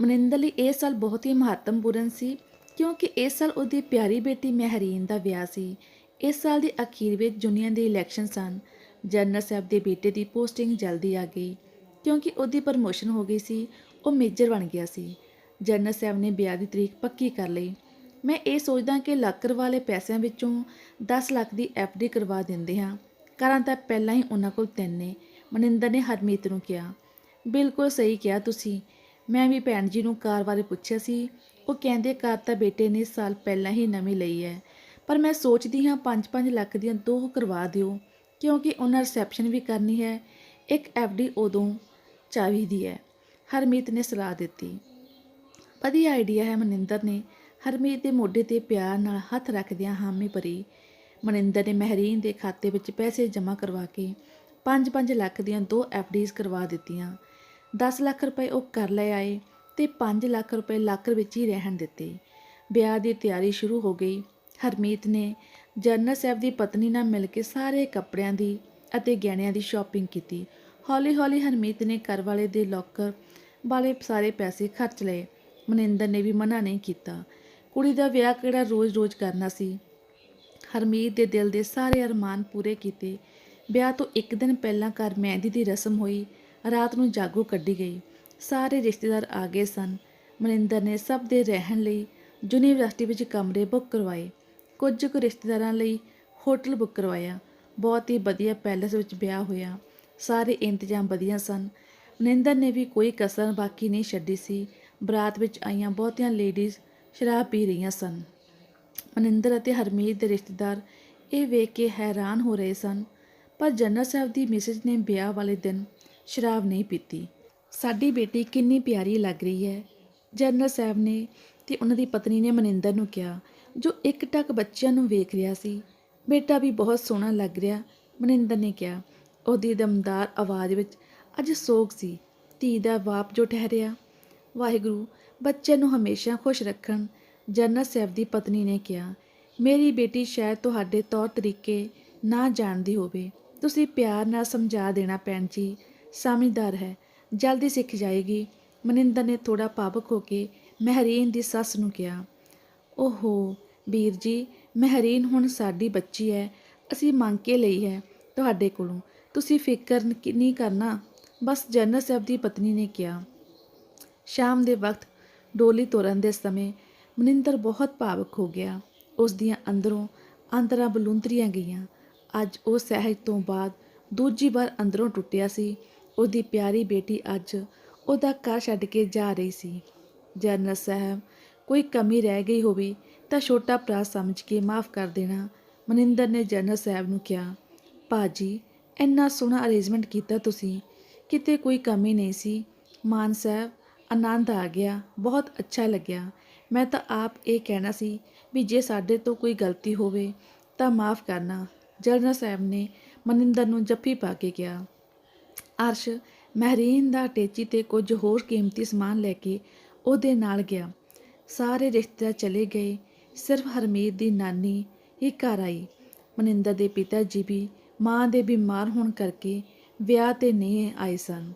ਮਨਿੰਦਰ ਲਈ ਇਹ ਸਾਲ ਬਹੁਤ ਹੀ ਮਹੱਤਵਪੂਰਨ ਸੀ, ਕਿਉਂਕਿ ਇਸ ਸਾਲ ਉਹਦੀ ਪਿਆਰੀ ਬੇਟੀ ਮਹਿਰੀਨ ਦਾ ਵਿਆਹ ਸੀ। ਇਸ ਸਾਲ ਦੇ ਅਖੀਰ ਵਿੱਚ ਜੁਨੀਅਰ ਦੇ ਇਲੈਕਸ਼ਨ ਸਨ। ਜਨਰਲ ਸਾਹਿਬ ਦੇ ਬੇਟੇ ਦੀ ਪੋਸਟਿੰਗ ਜਲਦੀ ਆ ਗਈ, ਕਿਉਂਕਿ ਉਹਦੀ ਪ੍ਰਮੋਸ਼ਨ ਹੋ ਗਈ ਸੀ, ਉਹ ਮੇਜਰ ਬਣ ਗਿਆ ਸੀ। ਜਨਰਲ ਸਾਹਿਬ ਨੇ ਵਿਆਹ ਦੀ ਤਰੀਕ ਪੱਕੀ ਕਰ ਲਈ। ਮੈਂ ਇਹ ਸੋਚਦਾ ਕਿ ਲਾਕਰ ਵਾਲੇ ਪੈਸਿਆਂ ਵਿੱਚੋਂ 10 ਲੱਖ ਦੀ ਡੀ ਕਰਵਾ ਦਿੰਦੇ ਹਾਂ। ਕਾਰਨ ਤਾਂ ਪਹਿਲਾਂ ਹੀ ਉਹਨਾਂ ਕੋਲ ਤਿੰਨ ਨੇ, ਮਨਿੰਦਰ ਨੇ ਹਰਮੀਤ ਨੂੰ ਕਿਹਾ। ਬਿਲਕੁਲ ਸਹੀ ਕਿਹਾ ਤੁਸੀਂ। ਮੈਂ ਵੀ ਭੈਣ ਜੀ ਨੂੰ ਕਾਰ ਬਾਰੇ ਪੁੱਛਿਆ ਸੀ। ਉਹ ਕਹਿੰਦੇ ਕਾਰ ਤਾਂ ਬੇਟੇ ਨੇ ਸਾਲ ਪਹਿਲਾਂ ਹੀ ਨਵੀਂ ਲਈ ਹੈ। ਪਰ ਮੈਂ ਸੋਚਦੀ ਹਾਂ 5-5 ਲੱਖ ਦੀਆਂ ਦੋ ਕਰਵਾ ਦਿਓ, ਕਿਉਂਕਿ ਉਹਨਾਂ ਰਿਸੈਪਸ਼ਨ ਵੀ ਕਰਨੀ ਹੈ। ਇੱਕ ਡੀ ਉਦੋਂ ਚਾਹੀਦੀ ਹੈ। ਹਰਮੀਤ ਨੇ ਸਲਾਹ ਦਿੱਤੀ। ਵਧੀਆ ਆਈਡੀਆ ਹੈ ਮਨਿੰਦਰ ਨੇ। ਹਰਮੀਤ ਦੇ ਮੋਢੇ ਤੇ ਪਿਆਰ ਨਾਲ ਹੱਥ ਰੱਖਦਿਆਂ ਹਾਮੀ ਭਰੀ ਮਨਿੰਦਰ ਨੇ ਮਹਿਰੀਨ ਦੇ ਖਾਤੇ ਵਿੱਚ ਪੈਸੇ ਜਮ੍ਹਾਂ ਕਰਵਾ ਕੇ 5-5 ਲੱਖ ਦੀਆਂ ਦੋ ਡੀਜ਼ ਕਰਵਾ ਦਿੱਤੀਆਂ। 10 ਲੱਖ ਰੁਪਏ ਉਹ ਕਰ ਲੈ ਆਏ ਤੇ 5 ਲੱਖ ਰੁਪਏ ਲਾਕਰ ਵਿੱਚ ਹੀ ਰਹਿਣ ਦਿੱਤੇ। ਵਿਆਹ ਦੀ ਤਿਆਰੀ ਸ਼ੁਰੂ ਹੋ ਗਈ। ਹਰਮੀਤ ਨੇ ਜਨਰਲ ਸਾਹਿਬ ਦੀ ਪਤਨੀ ਨਾਲ ਮਿਲ ਕੇ ਸਾਰੇ ਕੱਪੜਿਆਂ ਦੀ ਅਤੇ ਗਹਿਣਿਆਂ ਦੀ ਸ਼ਾਪਿੰਗ ਕੀਤੀ। ਹੌਲੀ-ਹੌਲੀ ਹਰਮੀਤ ਨੇ ਘਰ ਵਾਲੇ ਦੇ ਲੋਕਰ ਵਾਲੇ ਸਾਰੇ ਪੈਸੇ ਖਰਚ ਲਏ। ਮਨਿੰਦਰ ਨੇ ਵੀ ਮਨਾ ਨਹੀਂ ਕੀਤਾ। ਕੁੜੀ ਦਾ ਵਿਆਹ ਕਿਹੜਾ ਰੋਜ਼-ਰੋਜ਼ ਕਰਨਾ ਸੀ? ਹਰਮੀਤ ਦੇ ਦਿਲ ਦੇ ਸਾਰੇ ਅਰਮਾਨ ਪੂਰੇ ਕੀਤੇ। ਵਿਆਹ ਤੋਂ ਇੱਕ ਦਿਨ ਪਹਿਲਾਂ ਘਰ ਮਹਿੰਦੀ ਦੀ ਰਸਮ ਹੋਈ। ਰਾਤ ਨੂੰ ਜਾਗੋ ਕੱਢੀ ਗਈ। ਸਾਰੇ ਰਿਸ਼ਤੇਦਾਰ ਆ ਗਏ ਸਨ। ਮਨਿੰਦਰ ਨੇ ਸਭ ਦੇ ਰਹਿਣ ਲਈ ਯੂਨੀਵਰਸਿਟੀ ਵਿੱਚ ਕਮਰੇ ਬੁੱਕ ਕਰਵਾਏ। ਕੁਝ ਕੁ ਰਿਸ਼ਤੇਦਾਰਾਂ ਲਈ ਹੋਟਲ ਬੁੱਕ ਕਰਵਾਇਆ। ਬਹੁਤ ਹੀ ਵਧੀਆ ਪੈਲੇਸ ਵਿੱਚ ਵਿਆਹ ਹੋਇਆ। ਸਾਰੇ ਇੰਤਜ਼ਾਮ ਵਧੀਆ ਸਨ। ਮਨਿੰਦਰ ਨੇ ਵੀ ਕੋਈ ਕਸਰ ਬਾਕੀ ਨਹੀਂ ਛੱਡੀ ਸੀ। ਬਰਾਤ ਵਿੱਚ ਆਈਆਂ ਬਹੁਤੀਆਂ ਲੇਡੀਜ਼ ਸ਼ਰਾਬ ਪੀ ਰਹੀਆਂ ਸਨ। ਮਨਿੰਦਰ ਅਤੇ ਹਰਮੀਤ ਦੇ ਰਿਸ਼ਤੇਦਾਰ ਇਹ ਵੇਖ ਕੇ ਹੈਰਾਨ ਹੋ ਰਹੇ ਸਨ। ਪਰ ਜਨਰਲ ਸਾਹਿਬ ਦੀ ਮਿਸਿਸ ਨੇ ਵਿਆਹ ਵਾਲੇ ਦਿਨ ਸ਼ਰਾਬ ਨਹੀਂ ਪੀਤੀ। ਸਾਡੀ ਬੇਟੀ ਕਿੰਨੀ ਪਿਆਰੀ ਲੱਗ ਰਹੀ ਹੈ। ਜਨਰਲ ਸਾਹਿਬ ਨੇ ਤੇ ਉਹਨਾਂ ਦੀ ਪਤਨੀ ਨੇ ਮਨਿੰਦਰ ਨੂੰ ਕਿਹਾ, ਜੋ ਇੱਕ ਟੱਕ ਬੱਚਿਆਂ ਨੂੰ ਵੇਖ ਰਿਹਾ ਸੀ, ਬੇਟਾ ਵੀ ਬਹੁਤ ਸੋਹਣਾ ਲੱਗ ਰਿਹਾ। ਮਨਿੰਦਰ ਨੇ ਕਿਹਾ, ਉਹਦੀ ਦਮਦਾਰ ਆਵਾਜ਼ ਵਿੱਚ ਅੱਜ ਸੋਗ ਸੀ। ਧੀ ਦਾ ਬਾਪ ਜੋ ਠਹਿਰਿਆ, ਵਾਹਿਗੁਰੂ ਬੱਚੇ ਨੂੰ ਹਮੇਸ਼ਾ ਖੁਸ਼ ਰੱਖਣ। ਜਨਰਲ ਸਾਹਿਬ ਦੀ ਪਤਨੀ ਨੇ ਕਿਹਾ, ਮੇਰੀ ਬੇਟੀ ਸ਼ਾਇਦ ਤੁਹਾਡੇ ਤੌਰ ਤਰੀਕੇ ਨਾ ਜਾਣਦੀ ਹੋਵੇ। ਤੁਸੀਂ ਪਿਆਰ ਨਾਲ ਸਮਝਾ ਦੇਣਾ ਪੈਣ ਜੀ ਸਮਝਦਾਰ ਹੈ। ਜਲਦੀ ਸਿੱਖ ਜਾਏਗੀ। ਮਨਿੰਦਰ ਨੇ ਥੋੜਾ ਭਾਵਕ ਹੋ ਕੇ ਮਹਿਰੀਨ ਦੀ ਸੱਸ ਨੂੰ ਕਿਹਾ, ਓਹੋ ਵੀਰ ਜੀ, ਮਹਿਰੀਨ ਹੁਣ ਸਾਡੀ ਬੱਚੀ ਹੈ। ਅਸੀਂ ਮੰਗ ਕੇ ਲਈ ਹੈ ਤੁਹਾਡੇ ਕੋਲੋਂ। ਤੁਸੀਂ ਫਿਕਰ ਨ- ਨਹੀਂ ਕਰਨਾ। ਬਸ ਜਨਰਲ ਸਾਹਿਬ ਦੀ ਪਤਨੀ ਨੇ ਕਿਹਾ। ਸ਼ਾਮ ਦੇ ਵਕਤ ਡੋਲੀ ਤੋਰਨ ਦੇ ਸਮੇਂ ਮਨਿੰਦਰ ਬਹੁਤ ਭਾਵਕ ਹੋ ਗਿਆ। ਉਸ ਦੀਆਂ ਅੰਦਰੋਂ ਅੰਦਰਾਂ ਬਲੁੰਦਰੀਆਂ ਗਈਆਂ। ਅੱਜ ਉਹ ਸਹਿਜ ਤੋਂ ਬਾਅਦ ਦੂਜੀ ਵਾਰ ਅੰਦਰੋਂ ਟੁੱਟਿਆ ਸੀ। ਉਹਦੀ ਪਿਆਰੀ ਬੇਟੀ ਅੱਜ ਉਹਦਾ ਘਰ ਛੱਡ ਕੇ ਜਾ ਰਹੀ ਸੀ। ਜਨਰਲ ਸਾਹਿਬ, ਕੋਈ ਕਮੀ ਰਹਿ ਗਈ ਹੋਵੇ ਤਾਂ ਛੋਟਾ ਭਰਾ ਸਮਝ ਕੇ ਮਾਫ ਕਰ ਦੇਣਾ, ਮਨਿੰਦਰ ਨੇ ਜਨਰਲ ਸਾਹਿਬ ਨੂੰ ਕਿਹਾ। ਪਾਜੀ ਇੰਨਾ ਸੋਹਣਾ ਅਰੇਂਜਮੈਂਟ ਕੀਤਾ ਤੁਸੀਂ, ਕਿਤੇ ਕੋਈ ਕਮੀ ਨਹੀਂ ਸੀ। ਮਾਨ ਸਾਹਿਬ, ਆਨੰਦ ਆ ਗਿਆ, ਬਹੁਤ ਅੱਛਾ ਲੱਗਿਆ। ਮੈਂ ਤਾਂ ਆਪ ਇਹ ਕਹਿਣਾ ਸੀ ਵੀ ਜੇ ਸਾਡੇ ਤੋਂ ਕੋਈ ਗਲਤੀ ਹੋਵੇ ਤਾਂ ਮਾਫ ਕਰਨਾ। ਜਨਰਲ ਸਾਹਿਬ ਨੇ ਮਨਿੰਦਰ ਨੂੰ ਜੱਫੀ ਪਾ ਕੇ ਕਿਹਾ। ਅਰਸ਼ ਮਹਿਰੀਨ ਦਾ ਟੇਚੀ ਤੇ ਕੁਝ ਹੋਰ ਕੀਮਤੀ ਸਮਾਨ ਲੈ ਕੇ ਉਹਦੇ ਨਾਲ ਗਿਆ। ਸਾਰੇ ਰਿਸ਼ਤੇਦਾਰ ਚਲੇ ਗਏ। ਸਿਰਫ ਹਰਮੀਤ ਦੀ ਨਾਨੀ ਹੀ ਘਰ ਆਈ। ਮਨਿੰਦਰ ਦੇ ਪਿਤਾ ਜੀ ਵੀ ਮਾਂ ਦੇ ਬਿਮਾਰ ਹੋਣ ਕਰਕੇ ਵਿਆਹ ਤੇ ਨਹੀਂ ਆਏ ਸਨ।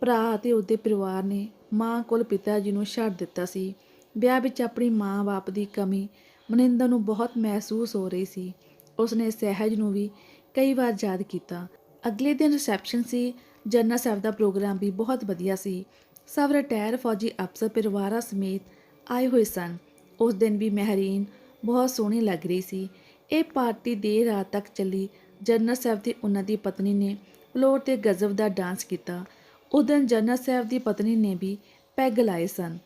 ਭਰਾ ਅਤੇ ਉਹਦੇ ਪਰਿਵਾਰ ਨੇ ਮਾਂ ਕੋਲ ਪਿਤਾ ਜੀ ਨੂੰ ਛੱਡ ਦਿੱਤਾ ਸੀ। ਵਿਆਹ ਵਿੱਚ ਆਪਣੀ ਮਾਂ-ਬਾਪ ਦੀ ਕਮੀ ਮਨਿੰਦਰ ਨੂੰ ਬਹੁਤ ਮਹਿਸੂਸ ਹੋ ਰਹੀ ਸੀ। ਉਸਨੇ ਸਹਿਜ ਨੂੰ ਵੀ ਕਈ ਵਾਰ ਯਾਦ ਕੀਤਾ। ਅਗਲੇ ਦਿਨ ਰਿਸੈਪਸ਼ਨ ਸੀ। ਜਨਰਲ ਸਾਹਿਬ ਦਾ ਪ੍ਰੋਗਰਾਮ ਵੀ ਬਹੁਤ ਵਧੀਆ ਸੀ। ਸਭ ਰਿਟਾਇਰ ਫੌਜੀ ਅਫਸਰ ਪਰਿਵਾਰਾਂ ਸਮੇਤ ਆਏ ਹੋਏ ਸਨ। ਉਸ ਦਿਨ ਵੀ ਮਹਿਰੀਨ ਬਹੁਤ ਸੋਹਣੀ ਲੱਗ ਰਹੀ ਸੀ। ਇਹ ਪਾਰਟੀ ਦੇਰ ਰਾਤ ਤੱਕ ਚੱਲੀ। ਜਨਰਲ ਸਾਹਿਬ ਦੀ ਉਹਨਾਂ ਦੀ ਪਤਨੀ ਨੇ ਫਲੋਰ ਤੇ ਗਜ਼ਬ ਦਾ ਡਾਂਸ ਕੀਤਾ। ਉਸ ਦਿਨ ਜਨਰਲ ਸਾਹਿਬ ਦੀ ਪਤਨੀ ਨੇ ਵੀ ਪੈਗ ਲਾਏ ਸਨ।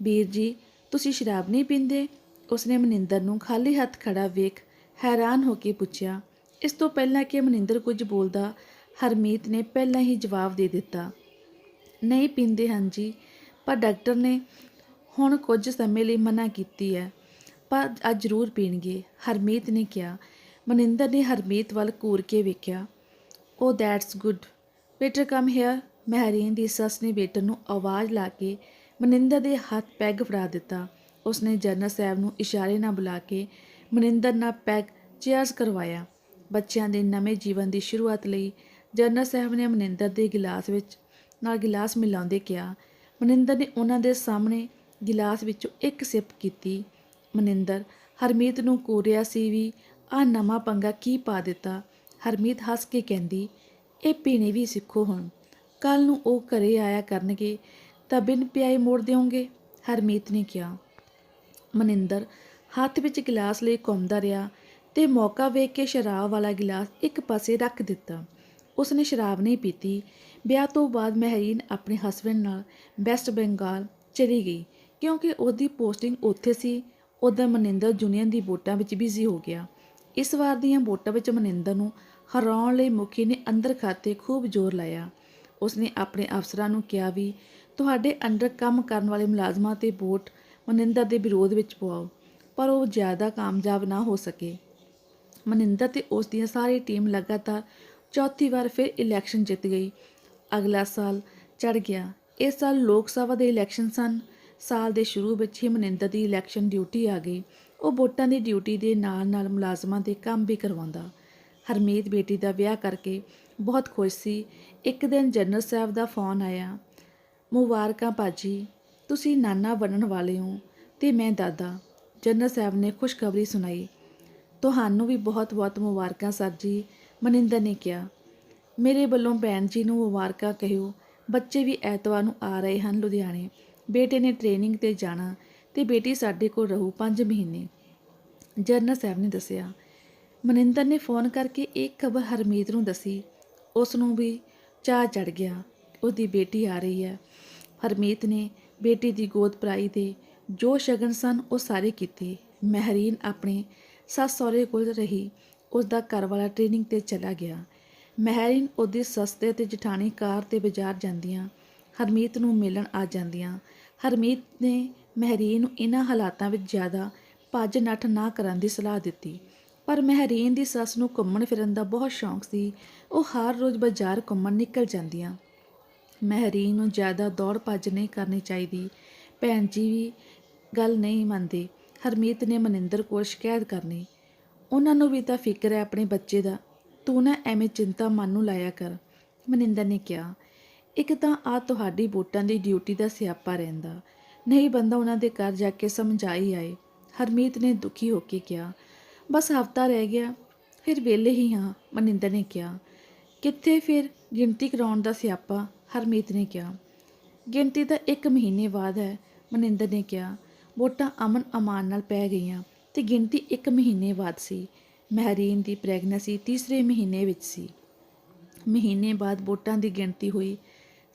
ਵੀਰ ਜੀ, ਤੁਸੀਂ ਸ਼ਰਾਬ ਨਹੀਂ ਪੀਂਦੇ? ਉਸਨੇ ਮਨਿੰਦਰ ਨੂੰ ਖਾਲੀ ਹੱਥ ਖੜਾ ਵੇਖ ਹੈਰਾਨ ਹੋ ਕੇ ਪੁੱਛਿਆ, ਇਸ ਤੋਂ ਪਹਿਲਾਂ ਕਿ ਮਨਿੰਦਰ ਕੁਝ ਬੋਲਦਾ ਹਰਮੀਤ ਨੇ ਪਹਿਲਾਂ ਹੀ ਜਵਾਬ ਦੇ ਦਿੱਤਾ। ਨਹੀਂ ਪੀਂਦੇ ਹਾਂ ਜੀ, ਪਰ ਡਾਕਟਰ ਨੇ ਹੁਣ ਕੁਝ ਸਮੇਂ ਲਈ ਮਨਾ ਕੀਤੀ ਹੈ, ਪਰ ਅੱਜ ਜ਼ਰੂਰ ਪੀਣਗੇ। ਹਰਮੀਤ ਨੇ ਕਿਹਾ। ਮਨਿੰਦਰ ਨੇ ਹਰਮੀਤ ਵੱਲ ਘੂਰ ਕੇ ਵੇਖਿਆ। ਓ that's good better come here Mehreen ਦੀ ਸੱਸ ਨੇ ਬੇਟਰ ਨੂੰ ਆਵਾਜ਼ ਲਾ ਕੇ ਮਨਿੰਦਰ ਦੇ ਹੱਥ ਪੈਗ ਫੜਾ ਦਿੱਤਾ। ਉਸਨੇ ਜਨਰਲ ਸਾਹਿਬ ਨੂੰ ਇਸ਼ਾਰੇ ਨਾਲ ਬੁਲਾ ਕੇ ਮਨਿੰਦਰ ਨਾਲ ਪੈਗ ਚੇਅਰਸ ਕਰਵਾਇਆ। ਬੱਚਿਆਂ ਦੇ ਨਵੇਂ ਜੀਵਨ ਦੀ ਸ਼ੁਰੂਆਤ ਲਈ ਜਨਰਲ ਸਾਹਿਬ ਨੇ ਮਨਿੰਦਰ ਦੇ ਗਿਲਾਸ ਵਿੱਚ ਨਾਲ ਗਿਲਾਸ ਮਿਲਾਉਂਦੇ ਕਿਹਾ, ਮਨਿੰਦਰ ਨੇ ਉਹਨਾਂ ਦੇ ਸਾਹਮਣੇ ਗਿਲਾਸ ਵਿੱਚੋਂ ਇੱਕ ਸਿਪ ਕੀਤੀ। ਮਨਿੰਦਰ, ਹਰਮੀਤ ਨੂੰ ਕੋਰਿਆ ਸੀ ਵੀ ਆ ਨਵਾਂ ਪੰਗਾ ਕੀ ਪਾ ਦਿੱਤਾ? ਹਰਮੀਤ ਹੱਸ ਕੇ ਕਹਿੰਦੀ, ਇਹ ਪੀਣੇ ਵੀ ਸਿੱਖੋ ਹੁਣ। ਕੱਲ ਨੂੰ ਉਹ ਘਰੇ ਆਇਆ ਕਰਨਗੇ ਤਾਂ ਬਿਨ ਪਿਆਏ ਮੋੜ ਦਿਓਗੇ। ਹਰਮੀਤ ਨੇ ਕਿਹਾ। ਮਨਿੰਦਰ ਹੱਥ ਵਿੱਚ ਗਿਲਾਸ ਲਈ ਘੁੰਮਦਾ ਰਿਹਾ ਤੇ ਮੌਕਾ ਵੇਖ ਕੇ ਸ਼ਰਾਬ ਵਾਲਾ ਗਿਲਾਸ ਇੱਕ ਪਾਸੇ ਰੱਖ ਦਿੱਤਾ। ਉਸਨੇ ਸ਼ਰਾਬ ਨਹੀਂ ਪੀਤੀ। ਵਿਆਹ ਤੋਂ ਬਾਅਦ ਮਹਿਰੀਨ ਆਪਣੇ ਹਸਬੰਡ ਨਾਲ ਵੈਸਟ ਬੰਗਾਲ ਚਲੀ ਗਈ ਕਿਉਂਕਿ ਉਹਦੀ ਪੋਸਟਿੰਗ ਉੱਥੇ ਸੀ। ਉਹਦਾ ਮਨਿੰਦਰ ਜੁਨੀਅਰ ਦੀ ਵੋਟਾਂ ਵਿੱਚ ਬਿਜ਼ੀ ਹੋ ਗਿਆ। ਇਸ ਵਾਰ ਦੀਆਂ ਵੋਟਾਂ ਵਿੱਚ ਮਨਿੰਦਰ ਨੂੰ ਹਰਾਉਣ ਲਈ ਮੁਖੀ ਨੇ ਅੰਦਰ ਖਾਤੇ ਖੂਬ ਜ਼ੋਰ ਲਾਇਆ। ਉਸਨੇ ਆਪਣੇ ਅਫਸਰਾਂ ਨੂੰ ਕਿਹਾ ਵੀ, ਤੁਹਾਡੇ ਅੰਡਰ ਕੰਮ ਕਰਨ ਵਾਲੇ ਮੁਲਾਜ਼ਮਾਂ ਤੇ ਵੋਟ ਮਨਿੰਦਰ ਦੇ ਵਿਰੋਧ ਵਿੱਚ ਪਵਾਓ, ਪਰ ਉਹ ਜ਼ਿਆਦਾ ਕਾਮਯਾਬ ਨਾ ਹੋ ਸਕੇ। ਮਨਿੰਦਰ ਤੇ ਉਸ ਦੀ ਸਾਰੀ ਟੀਮ ਲਗਾਤਾਰ ਚੌਥੀ ਵਾਰ ਫਿਰ ਇਲੈਕਸ਼ਨ ਜਿੱਤ ਗਈ। ਅਗਲਾ ਸਾਲ ਚੜ ਗਿਆ। ਇਸ ਸਾਲ ਲੋਕ ਸਭਾ ਦੇ ਇਲੈਕਸ਼ਨ ਸਨ। ਸਾਲ ਦੇ ਸ਼ੁਰੂ ਵਿੱਚ ਹੀ ਮਨਿੰਦਰ ਦੀ ਇਲੈਕਸ਼ਨ ਡਿਊਟੀ ਆ ਗਈ। ਉਹ ਵੋਟਾਂ ਦੀ ਡਿਊਟੀ ਦੇ ਨਾਲ-ਨਾਲ ਮੁਲਾਜ਼ਮਾਂ ਦੇ ਕੰਮ ਵੀ ਕਰਵਾਉਂਦਾ। ਹਰਮੀਤ ਬੇਟੀ ਦਾ ਵਿਆਹ ਕਰਕੇ ਬਹੁਤ ਖੁਸ਼ ਸੀ। ਇੱਕ ਦਿਨ ਜਨਰਲ ਸਾਹਿਬ ਦਾ ਫੋਨ ਆਇਆ। ਮੁਬਾਰਕਾਂ ਭਾਜੀ ਤੁਸੀਂ ਨਾਨਾ ਬਣਨ ਵਾਲੇ ਹੋ ਤੇ ਮੈਂ ਦਾਦਾ। ਜਨਰਲ ਸਾਹਿਬ ਨੇ ਖੁਸ਼ਖਬਰੀ ਸੁਣਾਈ। ਤੁਹਾਨੂੰ ਵੀ ਬਹੁਤ-ਬਹੁਤ ਮੁਬਾਰਕਾਂ, ਸਰ ਜੀ। ਮਨਿੰਦਰ ਨੇ ਕਿਹਾ, ਮੇਰੇ ਵੱਲੋਂ ਭੈਣ ਜੀ ਨੂੰ ਮੁਬਾਰਕਾਂ ਕਹਿਓ। ਬੱਚੇ ਵੀ ਐਤਵਾਰ ਨੂੰ ਆ ਰਹੇ ਹਨ ਲੁਧਿਆਣੇ। ਬੇਟੇ ਨੇ ਟ੍ਰੇਨਿੰਗ ਤੇ ਜਾਣਾ ਤੇ ਬੇਟੀ ਸਾਡੇ ਕੋਲ ਰਹੂ 5 ਮਹੀਨੇ। ਜਰਨਲ ਸਾਹਿਬ ਨੇ ਦੱਸਿਆ, ਮਨਿੰਦਰ ਨੇ ਫੋਨ ਕਰਕੇ ਇਹ ਖਬਰ ਹਰਮੀਤ ਨੂੰ ਦੱਸੀ। ਉਸ ਨੂੰ ਵੀ ਚਾਹ ਚੜ ਗਿਆ, ਉਹਦੀ ਬੇਟੀ ਆ ਰਹੀ ਹੈ। ਹਰਮੀਤ ਨੇ ਬੇਟੀ ਦੀ ਗੋਦ ਭਰਾਈ ਦੇ ਜੋ ਸ਼ਗਨ ਸਨ ਉਹ ਸਾਰੇ ਕੀਤੇ। ਮਹਿਰੀਨ ਆਪਣੇ ਸੱਸ ਸਹੁਰੇ ਕੋਲ ਰਹੀ। ਉਸ ਦਾ ਘਰ ਵਾਲਾ ਟ੍ਰੇਨਿੰਗ ਤੇ ਚਲਾ ਗਿਆ। ਮਹਿਰੀਨ ਉਹਦੀ ਸਸਤੇ ਤੇ ਜਠਾਣੀ ਕਾਰ ਤੇ ਬਾਜ਼ਾਰ ਜਾਂਦੀਆਂ, ਹਰਮੀਤ ਨੂੰ ਮਿਲਣ ਆ ਜਾਂਦੀਆਂ। ਹਰਮੀਤ ਨੇ ਮਹਿਰੀਨ ਨੂੰ ਇਹਨਾਂ ਹਾਲਾਤਾਂ ਵਿੱਚ ਜ਼ਿਆਦਾ ਭੱਜ ਨੱਠ ਨਾ ਕਰਨ ਦੀ ਸਲਾਹ ਦਿੱਤੀ, ਪਰ ਮਹਿਰੀਨ ਦੀ ਸੱਸ ਨੂੰ ਘੁੰਮਣ ਫਿਰਨ ਦਾ ਬਹੁਤ ਸ਼ੌਂਕ ਸੀ। ਉਹ ਹਰ ਰੋਜ਼ ਬਾਜ਼ਾਰ ਘੁੰਮਣ ਨਿਕਲ ਜਾਂਦੀਆਂ। ਮਹਿਰੀਨ ਨੂੰ ਜ਼ਿਆਦਾ ਦੌੜ ਭੱਜ ਨਹੀਂ ਕਰਨੀ ਚਾਹੀਦੀ। ਭੈਣ ਜੀ ਵੀ ਗੱਲ ਨਹੀਂ ਮੰਨਦੇ। ਹਰਮੀਤ ਨੇ ਮਨਿੰਦਰ ਕੋਲ ਸ਼ਿਕਾਇਤ ਕਰਨੀ। ਉਹਨਾਂ ਨੂੰ ਵੀ ਤਾਂ ਫਿਕਰ ਹੈ ਆਪਣੇ ਬੱਚੇ ਦਾ। ਤੂੰ ਨਾ ਐਵੇਂ ਚਿੰਤਾ ਮਨ ਨੂੰ ਲਾਇਆ ਕਰ। ਮਨਿੰਦਰ ਨੇ ਕਿਹਾ, ਇੱਕ ਤਾਂ ਆ ਤੁਹਾਡੀ ਵੋਟਾਂ ਦੀ ਡਿਊਟੀ ਦਾ ਸਿਆਪਾ ਰਹਿੰਦਾ। ਨਹੀਂ ਬੰਦਾ ਉਹਨਾਂ ਦੇ ਘਰ ਜਾ ਕੇ ਸਮਝਾਈ ਆਏ। ਹਰਮੀਤ ਨੇ ਦੁਖੀ ਹੋ ਕੇ ਕਿਹਾ, ਬਸ ਹਫਤਾ ਰਹਿ ਗਿਆ, ਫਿਰ ਵਿਹਲੇ ਹੀ ਹਾਂ। ਮਨਿੰਦਰ ਨੇ ਕਿਹਾ, ਕਿੱਥੇ ਫਿਰ ਗਿਣਤੀ ਕਰਾਉਣ ਦਾ ਸਿਆਪਾ? ਹਰਮੀਤ ਨੇ ਕਿਹਾ, ਗਿਣਤੀ ਤਾਂ ਇੱਕ ਮਹੀਨੇ ਬਾਅਦ ਹੈ। ਮਨਿੰਦਰ ਨੇ ਕਿਹਾ, ਵੋਟਾਂ ਅਮਨ ਅਮਾਨ ਨਾਲ ਪੈ ਗਈਆਂ। ਤੇ ਗਿਣਤੀ ਇੱਕ ਮਹੀਨੇ ਬਾਅਦ ਸੀ। ਮਹਿਰੀਨ ਦੀ ਪ੍ਰੈਗਨੈਂਸੀ ਤੀਸਰੇ ਮਹੀਨੇ ਵਿੱਚ ਸੀ। ਮਹੀਨੇ ਬਾਅਦ ਵੋਟਾਂ ਦੀ ਗਿਣਤੀ ਹੋਈ।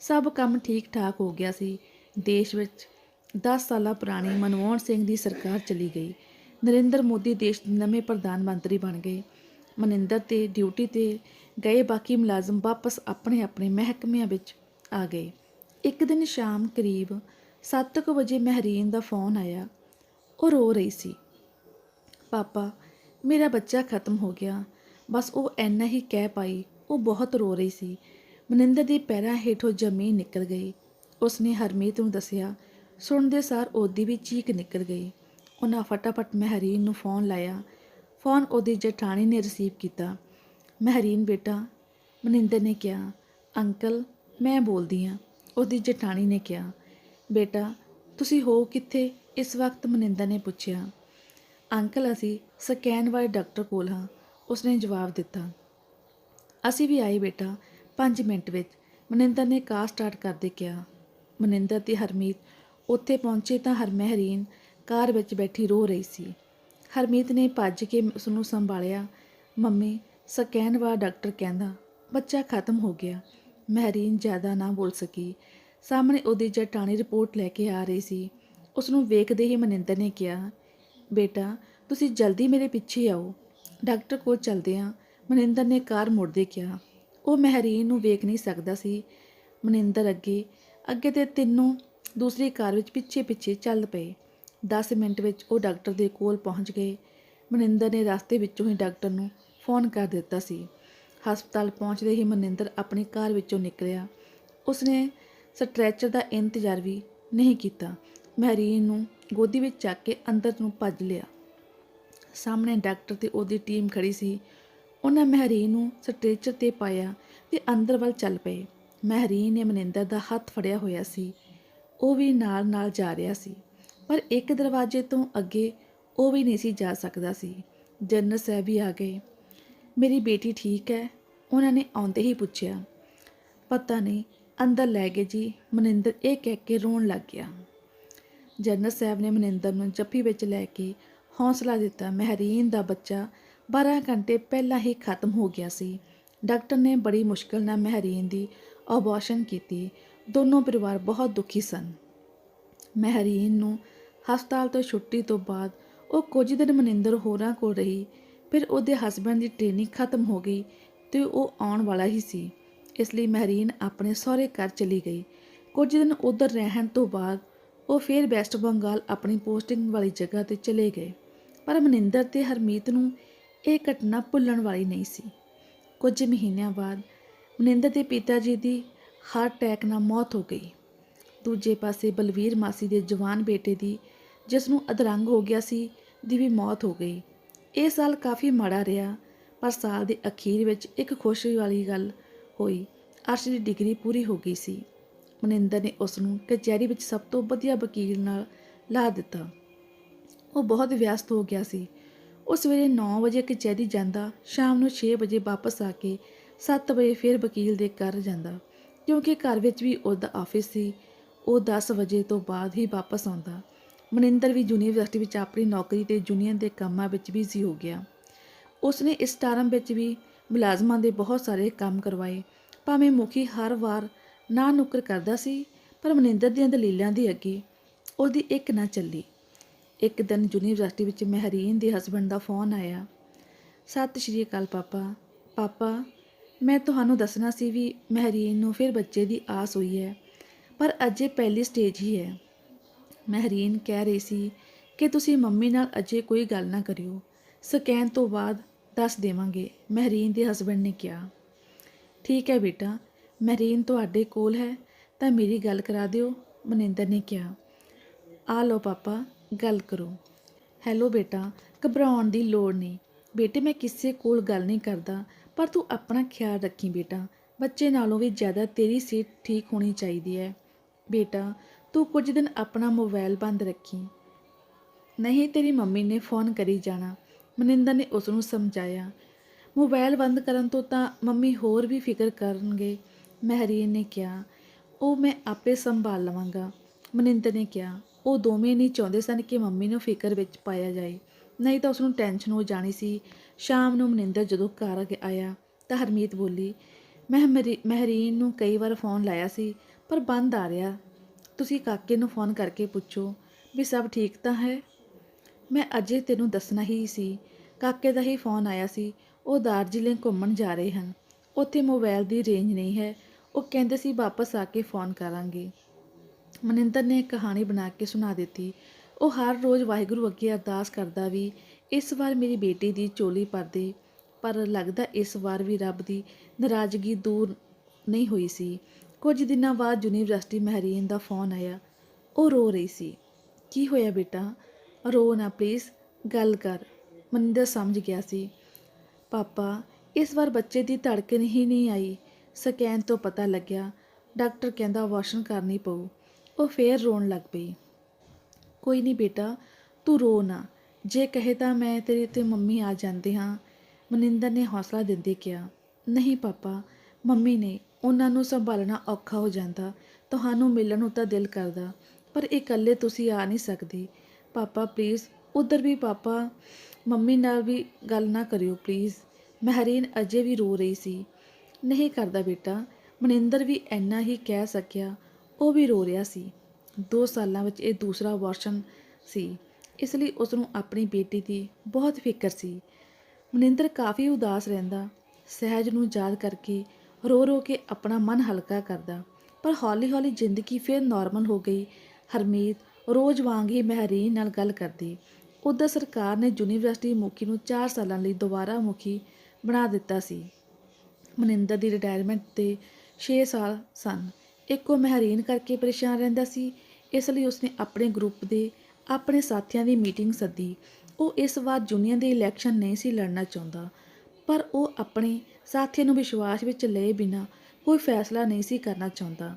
ਸਭ ਕੰਮ ਠੀਕ ਠਾਕ ਹੋ ਗਿਆ ਸੀ। ਦੇਸ਼ ਵਿੱਚ 10 ਸਾਲਾਂ ਪੁਰਾਣੀ ਮਨਮੋਹਨ ਸਿੰਘ ਦੀ ਸਰਕਾਰ ਚਲੀ ਗਈ। ਨਰਿੰਦਰ ਮੋਦੀ ਦੇਸ਼ ਦੇ ਨਵੇਂ ਪ੍ਰਧਾਨ ਮੰਤਰੀ ਬਣ ਗਏ। ਮਨਿੰਦਰ ਤੇ ਡਿਊਟੀ ਤੇ ਗਏ ਬਾਕੀ ਮੁਲਾਜ਼ਮ ਵਾਪਸ ਆਪਣੇ ਆਪਣੇ ਮਹਿਕਮਿਆਂ ਵਿੱਚ ਆ ਗਏ। ਇੱਕ ਦਿਨ ਸ਼ਾਮ ਕਰੀਬ 7:00 ਵਜੇ ਮਹਿਰੀਨ ਦਾ ਫੋਨ ਆਇਆ। ਉਹ ਰੋ ਰਹੀ ਸੀ। ਪਾਪਾ, ਮੇਰਾ ਬੱਚਾ ਖਤਮ ਹੋ ਗਿਆ। ਬਸ ਉਹ ਐਨਾ ਹੀ ਕਹਿ ਪਾਈ, ਉਹ ਬਹੁਤ ਰੋ ਰਹੀ ਸੀ। ਮਨਿੰਦਰ ਦੀ ਪੈਰਾਂ ਹੇਠੋਂ ਜ਼ਮੀਨ ਨਿਕਲ ਗਈ। ਉਸਨੇ ਹਰਮੀਤ ਨੂੰ ਦੱਸਿਆ ਸੁਣਦੇ ਸਾਰ ਉਹਦੀ ਵੀ ਚੀਕ ਨਿਕਲ ਗਈ। ਉਹਨਾਂ ਫਟਾਫਟ ਮਹਿਰੀਨ ਨੂੰ ਫੋਨ ਲਾਇਆ। ਫੋਨ ਉਹਦੀ ਜਠਾਣੀ ਨੇ ਰਿਸੀਵ ਕੀਤਾ। ਮਹਿਰੀਨ ਬੇਟਾ, ਮਨਿੰਦਰ ਨੇ ਕਿਹਾ, ਅੰਕਲ, ਮੈਂ ਬੋਲਦੀ ਹਾਂ। ਉਹਦੀ ਜਠਾਣੀ ਨੇ ਕਿਹਾ, ਬੇਟਾ, ਤੁਸੀਂ ਹੋ ਕਿੱਥੇ? ਇਸ ਵਕਤ ਮਨਿੰਦਰ ਨੇ ਪੁੱਛਿਆ। ਅੰਕਲ, ਅਸੀਂ ਸਕੈਨ ਵਾਲੇ ਡਾਕਟਰ ਕੋਲ ਹਾਂ। ਉਸਨੇ ਜਵਾਬ ਦਿੱਤਾ, ਅਸੀਂ ਵੀ ਆਏ ਬੇਟਾ 5 ਮਿੰਟ ਵਿੱਚ। ਮਨਿੰਦਰ ਨੇ ਕਾਰ ਸਟਾਰਟ ਕਰਦੇ ਕਿਹਾ, ਮਨਿੰਦਰ ਤੇ ਹਰਮੀਤ, ਉੱਥੇ ਪਹੁੰਚੇ ਤਾਂ ਹਰਮਹਿਰੀਨ ਕਾਰ ਵਿੱਚ ਬੈਠੀ ਰੋ ਰਹੀ ਸੀ। ਹਰਮੀਤ ਨੇ ਭੱਜ ਕੇ ਉਸ ਨੂੰ ਸੰਭਾਲਿਆ। ਮੰਮੀ, ਸਕੈਨ ਵਾਲਾ ਡਾਕਟਰ ਕਹਿੰਦਾ, ਬੱਚਾ ਖਤਮ ਹੋ ਗਿਆ। ਮਹਿਰੀਨ ਜ਼ਿਆਦਾ ਨਾ ਬੋਲ ਸਕੀ। ਸਾਹਮਣੇ ਉਹਦੀ ਜਟਾਣੀ ਰਿਪੋਰਟ ਲੈ ਕੇ ਆ ਰਹੀ ਸੀ। ਉਸ ਨੂੰ ਵੇਖਦੇ ਹੀ ਮਨਿੰਦਰ ਨੇ ਕਿਹਾ ਬੇਟਾ, ਤੁਸੀਂ ਜਲਦੀ ਮੇਰੇ ਪਿੱਛੇ ਆਓ। ਡਾਕਟਰ ਕੋਲ ਚਲਦੇ ਹਾਂ ਮਨਿੰਦਰ ਨੇ ਕਾਰ ਮੁੜਦੇ ਕਿਹਾ। ਉਹ ਮਹਿਰੀਨ ਨੂੰ ਵੇਖ ਨਹੀਂ ਸਕਦਾ ਸੀ। ਮਨਿੰਦਰ ਅੱਗੇ ਅੱਗੇ ਤੇ ਤਿੰਨੋਂ ਦੂਸਰੀ ਕਾਰ ਵਿੱਚ ਪਿੱਛੇ ਪਿੱਛੇ ਚੱਲ ਪਏ। 10 ਮਿੰਟ ਵਿੱਚ ਉਹ ਡਾਕਟਰ ਦੇ ਕੋਲ ਪਹੁੰਚ ਗਏ। ਮਨਿੰਦਰ ਨੇ ਰਸਤੇ ਵਿੱਚੋਂ ਹੀ ਡਾਕਟਰ ਨੂੰ ਫੋਨ ਕਰ ਦਿੱਤਾ ਸੀ। ਹਸਪਤਾਲ ਪਹੁੰਚਦੇ ਹੀ ਮਨਿੰਦਰ ਆਪਣੀ ਕਾਰ ਵਿੱਚੋਂ ਨਿਕਲਿਆ। ਉਸਨੇ ਸਟ੍ਰੈਚਰ ਦਾ ਇੰਤਜ਼ਾਰ ਵੀ ਨਹੀਂ ਕੀਤਾ। ਮਹਿਰੀਨ ਨੂੰ ਗੋਦੀ ਵਿੱਚ ਚੱਕ ਕੇ ਅੰਦਰ ਨੂੰ ਭੱਜ ਲਿਆ। ਸਾਹਮਣੇ ਡਾਕਟਰ ਤੇ ਉਹਦੀ ਟੀਮ ਖੜੀ ਸੀ। ਉਹਨਾਂ ਮਹਿਰੀਨ ਨੂੰ ਸਟ੍ਰੈਚਰ ਤੇ ਪਾਇਆ ਤੇ ਅੰਦਰ ਵੱਲ ਚੱਲ ਪਏ। ਮਹਿਰੀਨ ਨੇ ਮਨਿੰਦਰ ਦਾ ਹੱਥ ਫੜਿਆ ਹੋਇਆ ਸੀ। ਉਹ ਵੀ ਨਾਲ ਨਾਲ ਜਾ ਰਿਹਾ ਸੀ। ਪਰ ਇੱਕ ਦਰਵਾਜ਼ੇ ਤੋਂ ਅੱਗੇ ਉਹ ਵੀ ਨਹੀਂ ਸੀ ਜਾ ਸਕਦਾ ਸੀ। ਜਨਰਲ ਸਾਹਿਬ ਵੀ ਆ ਗਏ। ਮੇਰੀ ਬੇਟੀ ਠੀਕ ਹੈ? ਉਹਨਾਂ ਨੇ ਆਉਂਦੇ ਹੀ ਪੁੱਛਿਆ। ਪਤਾ ਨਹੀਂ, ਅੰਦਰ ਲੈ ਗਏ ਜੀ। ਮਨਿੰਦਰ ਇਹ ਕਹਿ ਕੇ ਰੋਣ ਲੱਗ ਗਿਆ। ਜਨਰਲ ਸਾਹਿਬ ਨੇ ਮਨਿੰਦਰ ਨੂੰ ਜੱਫੀ ਵਿੱਚ ਲੈ ਕੇ ਹੌਸਲਾ ਦਿੱਤਾ, ਮਹਿਰੀਨ ਦਾ ਬੱਚਾ 12 ਘੰਟੇ ਪਹਿਲਾਂ ਹੀ ਖਤਮ ਹੋ ਗਿਆ ਸੀ। ਡਾਕਟਰ ਨੇ ਬੜੀ ਮੁਸ਼ਕਲ ਨਾਲ ਮਹਿਰੀਨ ਦੀ ਅਬੋਰਸ਼ਨ ਕੀਤੀ। ਦੋਨੋਂ ਪਰਿਵਾਰ ਬਹੁਤ ਦੁਖੀ ਸਨ। ਮਹਿਰੀਨ ਨੂੰ ਹਸਪਤਾਲ ਤੋਂ ਛੁੱਟੀ ਤੋਂ ਬਾਅਦ ਉਹ ਕੁਝ ਦਿਨ ਮਨਿੰਦਰ ਹੋਰਾਂ ਕੋਲ ਰਹੀ। ਫਿਰ ਉਹਦੇ ਹਸਬੰਡ ਦੀ ਟ੍ਰੇਨਿੰਗ ਖਤਮ ਹੋ ਗਈ ਤੇ ਉਹ ਆਉਣ ਵਾਲਾ ਹੀ ਸੀ। ਇਸ ਲਈ ਮਹਿਰੀਨ ਆਪਣੇ ਸਹੁਰੇ ਘਰ ਚਲੀ ਗਈ। ਕੁਝ ਦਿਨ ਉਧਰ ਰਹਿਣ ਤੋਂ ਬਾਅਦ ਉਹ ਫਿਰ ਵੈਸਟ ਬੰਗਾਲ ਆਪਣੀ ਪੋਸਟਿੰਗ ਵਾਲੀ ਜਗ੍ਹਾ ਤੇ ਚਲੇ ਗਏ। ਪਰ ਮਨਿੰਦਰ ਤੇ ਹਰਮੀਤ ਨੂੰ ਇਹ ਘਟਨਾ ਭੁੱਲਣ ਵਾਲੀ ਨਹੀਂ ਸੀ। ਕੁਝ ਮਹੀਨਿਆਂ ਬਾਅਦ ਮਨਿੰਦਰ ਦੇ ਪਿਤਾ ਜੀ ਦੀ ਹਾਰਟ ਅਟੈਕ ਨਾਲ ਮੌਤ ਹੋ ਗਈ। ਦੂਜੇ ਪਾਸੇ ਬਲਵੀਰ ਮਾਸੀ ਦੇ ਜਵਾਨ ਬੇਟੇ ਦੀ, ਜਿਸ ਨੂੰ ਅਧਰੰਗ ਹੋ ਗਿਆ ਸੀ, ਦੀ ਵੀ ਮੌਤ ਹੋ ਗਈ। ਇਹ ਸਾਲ ਕਾਫੀ ਮਾੜਾ ਰਿਹਾ, ਪਰ ਸਾਲ ਦੇ ਅਖੀਰ ਵਿੱਚ ਇੱਕ ਖੁਸ਼ੀ ਵਾਲੀ ਗੱਲ ਹੋਈ। ਅਰਸ਼ ਦੀ ਡਿਗਰੀ ਪੂਰੀ ਹੋ ਗਈ ਸੀ। ਮਨਿੰਦਰ ਨੇ ਉਸ ਨੂੰ ਕਚਹਿਰੀ ਵਿੱਚ ਸਭ ਤੋਂ ਵਧੀਆ ਵਕੀਲ ਨਾਲ ਲਾ ਦਿੱਤਾ। ਉਹ ਬਹੁਤ ਵਿਅਸਤ ਹੋ ਗਿਆ ਸੀ। ਉਹ ਸਵੇਰੇ 9 ਵਜੇ ਕਚਹਿਰੀ ਜਾਂਦਾ, ਸ਼ਾਮ ਨੂੰ 6 ਵਜੇ ਵਾਪਸ ਆ ਕੇ 7 ਵਜੇ ਫਿਰ ਵਕੀਲ ਦੇ ਘਰ ਜਾਂਦਾ, ਕਿਉਂਕਿ ਘਰ ਵਿੱਚ ਵੀ ਉਹਦਾ ਆਫਿਸ ਸੀ। ਉਹ 10 ਵਜੇ ਤੋਂ ਬਾਅਦ ਹੀ ਵਾਪਸ ਆਉਂਦਾ। ਮਨਿੰਦਰ ਵੀ ਯੂਨੀਵਰਸਿਟੀ ਵਿੱਚ ਆਪਣੀ ਨੌਕਰੀ ਤੇ ਯੂਨੀਅਨ ਦੇ ਕੰਮਾਂ ਵਿੱਚ ਬਿਜ਼ੀ ਹੋ ਗਿਆ। ਉਸਨੇ ਇਸ ਟਰਮ ਵਿੱਚ ਵੀ ਮੁਲਾਜ਼ਮਾਂ ਦੇ ਬਹੁਤ ਸਾਰੇ ਕੰਮ ਕਰਵਾਏ। ਭਾਵੇਂ ਮੁਖੀ ਹਰ ਵਾਰ ਨਾ ਨੁਕਰ ਕਰਦਾ ਸੀ, ਪਰ ਮਨਿੰਦਰ ਦੀਆਂ ਦਲੀਲਾਂ ਦੀ ਅੱਗੇ ਉਹਦੀ ਇੱਕ ਨਾ ਚੱਲੀ। ਇੱਕ ਦਿਨ ਯੂਨੀਵਰਸਿਟੀ ਵਿੱਚ ਮਹਿਰੀਨ ਦੇ ਹਸਬੰਡ ਦਾ ਫੋਨ ਆਇਆ। ਸਤਿ ਸ਼੍ਰੀ ਅਕਾਲ ਪਾਪਾ। ਪਾਪਾ, ਮੈਂ ਤੁਹਾਨੂੰ ਦੱਸਣਾ ਸੀ ਵੀ ਮਹਿਰੀਨ ਨੂੰ ਫਿਰ ਬੱਚੇ ਦੀ ਆਸ ਹੋਈ ਹੈ, ਪਰ ਅਜੇ ਪਹਿਲੀ ਸਟੇਜ ਹੀ ਹੈ। ਮਹਿਰੀਨ ਕਹਿ ਰਹੀ ਸੀ ਕਿ ਤੁਸੀਂ ਮੰਮੀ ਨਾਲ ਅਜੇ ਕੋਈ ਗੱਲ ਨਾ ਕਰਿਓ। ਸਕੈਨ ਤੋਂ ਬਾਅਦ ਦੱਸ ਦੇਵਾਂਗੇ, ਮਹਿਰੀਨ ਦੇ ਹਸਬੰਡ ਨੇ ਕਿਹਾ। ਠੀਕ ਹੈ ਬੇਟਾ ਮੈਰੀਨ ਤੁਹਾਡੇ ਕੋਲ ਹੈ, ਤਾਂ ਮੇਰੀ ਗੱਲ ਕਰਾ ਦਿਓ, ਮਨਿੰਦਰ ਨੇ ਕਿਹਾ। ਆ ਲਓ ਪਾਪਾ, ਗੱਲ ਕਰੋ। ਹੈਲੋ ਬੇਟਾ, ਘਬਰਾਉਣ ਦੀ ਲੋੜ ਨਹੀਂ। ਬੇਟੇ, ਮੈਂ ਕਿਸੇ ਕੋਲ ਗੱਲ ਨਹੀਂ ਕਰਦਾ, ਪਰ ਤੂੰ ਆਪਣਾ ਖਿਆਲ ਰੱਖੀ ਬੇਟਾ। ਬੱਚੇ ਨਾਲੋਂ ਵੀ ਜ਼ਿਆਦਾ ਤੇਰੀ ਸਿਹਤ ਠੀਕ ਹੋਣੀ ਚਾਹੀਦੀ ਹੈ। ਬੇਟਾ, ਤੂੰ ਕੁਝ ਦਿਨ ਆਪਣਾ ਮੋਬਾਈਲ ਬੰਦ ਰੱਖੀ। ਨਹੀਂ, ਤੇਰੀ ਮੰਮੀ ਨੇ ਫੋਨ ਕਰੀ ਜਾਣਾ। ਮਨਿੰਦਰ ਨੇ ਉਸ ਨੂੰ ਸਮਝਾਇਆ। ਮੋਬਾਈਲ ਬੰਦ ਕਰਨ ਤੋਂ ਤਾਂ ਮੰਮੀ ਹੋਰ ਵੀ ਫਿਕਰ ਕਰਨਗੇ। ਮਹਿਰੀਨ ਨੇ ਕਿਹਾ, ਉਹ ਮੈਂ ਆਪੇ ਸੰਭਾਲ ਲਵਾਂਗਾ। ਮਨਿੰਦਰ ਨੇ ਕਿਹਾ, ਉਹ ਦੋਵੇਂ ਨਹੀਂ ਚਾਹੁੰਦੇ ਸਨ ਕਿ ਮੰਮੀ ਨੂੰ ਫਿਕਰ ਵਿੱਚ ਪਾਇਆ ਜਾਏ। ਨਹੀਂ ਤਾਂ ਉਸ ਨੂੰ ਟੈਨਸ਼ਨ ਹੋ ਜਾਣੀ ਸੀ। ਸ਼ਾਮ ਨੂੰ ਮਨਿੰਦਰ ਜਦੋਂ ਘਰ ਆਇਆ ਤਾਂ ਹਰਮੀਤ ਬੋਲੀ, ਮੈਂ ਮਹਿਰੀ- ਮਹਿਰੀਨ ਨੂੰ ਕਈ ਵਾਰ ਫੋਨ ਲਾਇਆ ਸੀ, ਪਰ ਬੰਦ ਆ ਰਿਹਾ। ਤੁਸੀਂ ਕਾਕੇ ਨੂੰ ਫੋਨ ਕਰਕੇ ਪੁੱਛੋ ਵੀ ਸਭ ਠੀਕ ਤਾਂ ਹੈ? ਮੈਂ ਅਜੇ ਤੈਨੂੰ ਦੱਸਣਾ ਹੀ ਸੀ। ਕਾਕੇ ਦਾ ਹੀ ਫੋਨ ਆਇਆ ਸੀ। ਉਹ ਦਾਰਜੀਲਿੰਗ ਘੁੰਮਣ ਜਾ ਰਹੇ ਹਨ। ਉੱਥੇ ਮੋਬਾਈਲ ਦੀ ਰੇਂਜ ਨਹੀਂ ਹੈ। ਉਹ ਕਹਿੰਦੇ ਸੀ, ਵਾਪਸ ਆ ਕੇ ਫੋਨ ਕਰਾਂਗੇ। ਮਨਿੰਦਰ ਨੇ ਕਹਾਣੀ ਬਣਾ ਕੇ ਸੁਣਾ ਦਿੱਤੀ। ਉਹ ਹਰ ਰੋਜ਼ ਵਾਹਿਗੁਰੂ ਅੱਗੇ ਅਰਦਾਸ ਕਰਦਾ ਵੀ, ਇਸ ਵਾਰ ਮੇਰੀ ਬੇਟੀ ਦੀ ਚੋਲੀ ਭਰ ਦੇ ਪਰ ਲੱਗਦਾ ਇਸ ਵਾਰ ਵੀ ਰੱਬ ਦੀ ਨਾਰਾਜ਼ਗੀ ਦੂਰ ਨਹੀਂ ਹੋਈ ਸੀ। ਕੁਝ ਦਿਨਾਂ ਬਾਅਦ ਯੂਨੀਵਰਸਿਟੀ ਮਹਿਰੀਨ ਦਾ ਫੋਨ ਆਇਆ। ਉਹ ਰੋ ਰਹੀ ਸੀ। ਕੀ ਹੋਇਆ ਬੇਟਾ? ਰੋ ਨਾ ਪਲੀਜ਼, ਗੱਲ ਕਰ। ਮਨਿੰਦਰ ਸਮਝ ਗਿਆ ਸੀ। ਪਾਪਾ, ਇਸ ਵਾਰ ਬੱਚੇ ਦੀ ਧੜਕਣ ਹੀ ਨਹੀਂ ਆਈ। ਸਕੈਨ ਤੋਂ ਪਤਾ ਲੱਗਿਆ, ਡਾਕਟਰ ਕਹਿੰਦਾ ਵਾਸ਼ਨ ਕਰਨੀ ਪਊ। ਉਹ ਫੇਰ ਰੋਣ ਲੱਗ ਪਈ। ਕੋਈ ਨਹੀਂ ਬੇਟਾ, ਤੂੰ ਰੋ ਨਾ। ਜੇ ਕਹੇ ਤਾਂ ਮੈਂ ਤੇਰੇ ਤੇ ਮੰਮੀ ਆ ਜਾਂਦੇ ਹਾਂ। ਮਨਿੰਦਰ ਨੇ ਹੌਸਲਾ ਦਿੰਦੇ ਕਿਹਾ। ਨਹੀਂ ਪਾਪਾ, ਮੰਮੀ ਨੇ। ਉਹਨਾਂ ਨੂੰ ਸੰਭਾਲਣਾ ਔਖਾ ਹੋ ਜਾਂਦਾ। ਤੁਹਾਨੂੰ ਮਿਲਣ ਨੂੰ ਤਾਂ ਦਿਲ ਕਰਦਾ। ਪਰ ਇਕੱਲੇ ਤੁਸੀਂ ਆ ਨਹੀਂ ਸਕਦੇ। ਪਾਪਾ ਪਲੀਜ਼ ਉਧਰ ਵੀ ਪਾਪਾ, ਮੰਮੀ ਨਾਲ ਵੀ ਗੱਲ ਨਾ ਕਰਿਓ ਪਲੀਜ਼ ਮਹਿਰੀਨ ਅਜੇ ਵੀ ਰੋ ਰਹੀ ਸੀ। ਨਹੀਂ ਕਰਦਾ ਬੇਟਾ। ਮਨਿੰਦਰ ਵੀ ਇੰਨਾ ਹੀ ਕਹਿ ਸਕਿਆ। ਉਹ ਵੀ ਰੋ ਰਿਹਾ ਸੀ। ਦੋ ਸਾਲਾਂ ਵਿੱਚ ਇਹ ਦੂਸਰਾ ਵਰਸ਼ਨ ਸੀ। ਇਸ ਲਈ ਉਸ ਨੂੰ ਆਪਣੀ ਬੇਟੀ ਦੀ ਬਹੁਤ ਫਿਕਰ ਸੀ। ਮਨਿੰਦਰ ਕਾਫੀ ਉਦਾਸ ਰਹਿੰਦਾ। ਸਹਿਜ ਨੂੰ ਯਾਦ ਕਰਕੇ ਰੋ ਰੋ ਕੇ ਆਪਣਾ ਮਨ ਹਲਕਾ ਕਰਦਾ। ਪਰ ਹੌਲੀ-ਹੌਲੀ ਜ਼ਿੰਦਗੀ ਫਿਰ ਨਾਰਮਲ ਹੋ ਗਈ। ਹਰਮੀਤ ਰੋਜ਼ ਵਾਂਗ ਹੀ ਮਹਿਰੀਨ ਨਾਲ ਗੱਲ ਕਰਦੀ। ਉਧਰ ਸਰਕਾਰ ਨੇ ਯੂਨੀਵਰਸਿਟੀ ਮੁਖੀ ਨੂੰ 4 ਸਾਲਾਂ ਲਈ ਦੁਬਾਰਾ ਮੁਖੀ ਬਣਾ ਦਿੱਤਾ ਸੀ। ਮਨਿੰਦਰ ਦੀ ਰਿਟਾਇਰਮੈਂਟ ਤੇ 6 ਸਾਲ ਸਨ। ਇੱਕੋ ਮਹਿਰੀਨ ਕਰਕੇ ਪਰੇਸ਼ਾਨ ਰਹਿੰਦਾ ਸੀ। ਇਸ ਲਈ ਉਸਨੇ ਆਪਣੇ ਗਰੁੱਪ ਦੇ ਆਪਣੇ ਸਾਥੀਆਂ ਦੀ ਮੀਟਿੰਗ ਸੱਦੀ। ਉਹ ਇਸ ਵਾਰ ਯੂਨੀਅਨ ਦੇ ਇਲੈਕਸ਼ਨ ਨਹੀਂ ਸੀ ਲੜਨਾ ਚਾਹੁੰਦਾ, ਪਰ ਉਹ ਆਪਣੇ ਸਾਥੀਆਂ ਨੂੰ ਵਿਸ਼ਵਾਸ ਵਿੱਚ ਲਏ ਬਿਨਾ ਕੋਈ ਫੈਸਲਾ ਨਹੀਂ ਸੀ ਕਰਨਾ ਚਾਹੁੰਦਾ।